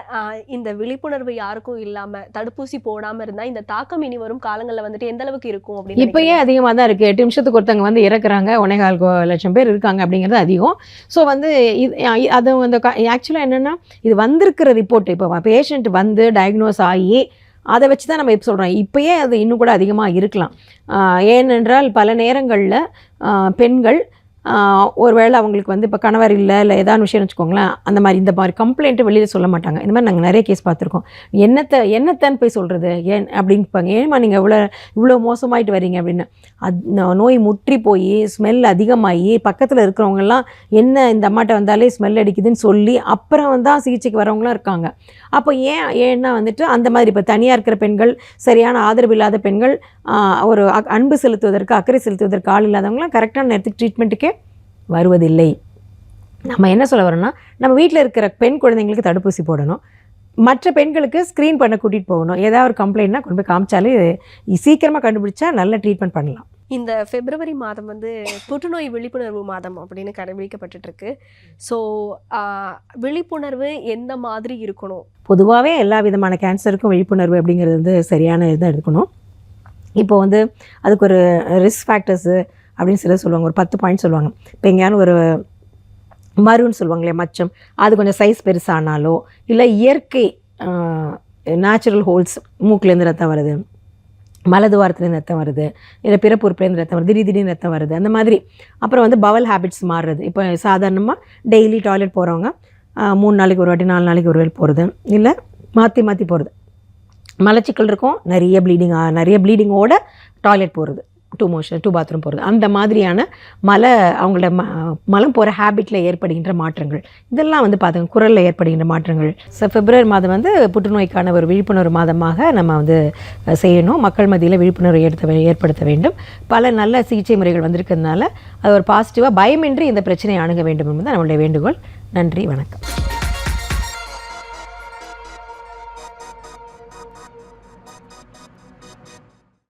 இந்த விழிப்புணர்வு யாருக்கும் இல்லாம தடுப்பூசி போடாம இருந்தா இந்த தாக்கம் இனி வரும் காலங்கள்ல வந்துட்டு எந்த அளவுக்கு இருக்கும் அப்படின்னு இப்போயே அதிகமாக தான் இருக்குது எட்டு நிமிஷத்துக்கு ஒருத்தவங்க வந்து இறக்குறாங்க. ஒன்னேகால் லட்சம் பேர் இருக்காங்க அப்படிங்கிறது அதிகம். ஸோ வந்து இது அது அந்த ஆக்சுவலாக என்னென்னா இது வந்திருக்கிற ரிப்போர்ட் இப்போ பேஷண்ட் வந்து டயக்னோஸ் ஆகி அதை வச்சு தான் நம்ம இப்போ சொல்கிறோம் இப்போயே அது இன்னும் கூட அதிகமாக இருக்கலாம். ஏனென்றால் பல நேரங்களில் பெண்கள் ஒருவேளை அவங்களுக்கு வந்து இப்போ கணவர் இல்லை இல்லை ஏதாவது விஷயம்னு வச்சுக்கோங்களேன் அந்த மாதிரி இந்த மாதிரி கம்ப்ளைண்ட்டு வெளியில் சொல்ல மாட்டாங்க. இந்த மாதிரி நாங்கள் நிறைய கேஸ் பார்த்துருக்கோம். என்னத்தை என்னத்தன்னு போய் சொல்கிறது ஏன் அப்படின்பாங்க ஏமா நீங்கள் இவ்வளோ இவ்வளோ மோசமாயிட்டு வரீங்க அப்படின்னு. அது நோய் முற்றி போய் ஸ்மெல் அதிகமாகி பக்கத்தில் இருக்கிறவங்கெல்லாம் என்ன இந்த அம்மாட்ட வந்தாலே ஸ்மெல் அடிக்குதுன்னு சொல்லி அப்புறம் தான் சிகிச்சைக்கு வரவங்களாம் இருக்காங்க. அப்போ ஏன் ஏன்னா வந்துட்டு அந்த மாதிரி இப்போ தனியாக இருக்கிற பெண்கள் சரியான ஆதரவு இல்லாத பெண்கள் ஒரு அன்பு செலுத்துவதற்கு அக்கறை செலுத்துவதற்கு ஆள் இல்லாதவங்களாம் கரெக்டான நேரத்துக்கு ட்ரீட்மெண்ட்டுக்கே வருவதில்லை. நம்ம என்ன சொல்ல வரோம்னா நம்ம வீட்டில் இருக்கிற பெண் குழந்தைங்களுக்கு தடுப்பூசி போடணும். மற்ற பெண்களுக்கு ஸ்க்ரீன் பண்ண கூட்டிகிட்டு போகணும். ஏதாவது ஒரு கம்ப்ளைண்ட்னா கொண்டு போய் காமிச்சாலே சீக்கிரமாக கண்டுபிடிச்சா நல்ல ட்ரீட்மெண்ட் பண்ணலாம். இந்த பிப்ரவரி மாதம் வந்து புற்றுநோய் விழிப்புணர்வு மாதம் அப்படின்னு கடைபிடிக்கப்பட்டுட்டு இருக்கு ஸோ விழிப்புணர்வு எந்த மாதிரி இருக்கணும்? பொதுவாகவே எல்லா விதமான கேன்சருக்கும் விழிப்புணர்வு அப்படிங்கிறது வந்து சரியான இதாக எடுக்கணும். இப்போ வந்து அதுக்கு ஒரு ரிஸ்க் ஃபேக்டர்ஸு அப்படின்னு சில சொல்லுவாங்க. ஒரு பத்து பாயிண்ட் சொல்லுவாங்க. இப்போ எங்கேயான ஒரு மருன்னு சொல்லுவாங்களே மச்சம். அது கொஞ்சம் சைஸ் பெருசானாலோ இல்லை இயற்கை நேச்சுரல் ஹோல்ஸ் மூக்கிலேருந்து ரத்தம் வருது. மலதுவாரத்துலேருந்து ரத்தம் வருது. இல்லை பிறப்புறுப்புலேருந்து ரத்தம் வருது. திடீர் திடீர்னு ரத்தம் வருது. அந்த மாதிரி அப்புறம் வந்து பவல் ஹேபிட்ஸ் மாறுறது. இப்போ சாதாரணமாக டெய்லி டாய்லெட் போகிறவங்க மூணு நாளைக்கு ஒரு வாட்டி நாலு நாளைக்கு ஒரு வாட்டி போகிறது இல்லை மாற்றி மாற்றி போகிறது மலச்சிக்கல் இருக்கும். நிறைய ப்ளீடிங் நிறைய ப்ளீடிங்கோட டாய்லெட் போகிறது டூ மோஷன் டூ பாத்ரூம் போகிறது அந்த மாதிரியான மலை அவங்களோட ம மலம் போகிற ஹேபிட்டில் ஏற்படுகின்ற மாற்றங்கள். இதெல்லாம் வந்து பார்த்துங்க குரலில் ஏற்படுகின்ற மாற்றங்கள். ஸோ பிப்ரவரி மாதம் வந்து புற்றுநோய்க்கான ஒரு விழிப்புணர்வு மாதமாக நம்ம வந்து செய்யணும். மக்கள் மத்தியில் விழிப்புணர்வு ஏற்படுத்த ஏற்படுத்த வேண்டும். பல நல்ல சிகிச்சை முறைகள் வந்திருக்கிறதுனால அது ஒரு பாசிட்டிவாக பயமின்றி இந்த பிரச்சனையை அணுக வேண்டும் என்பது நம்மளுடைய வேண்டுகோள். நன்றி வணக்கம்.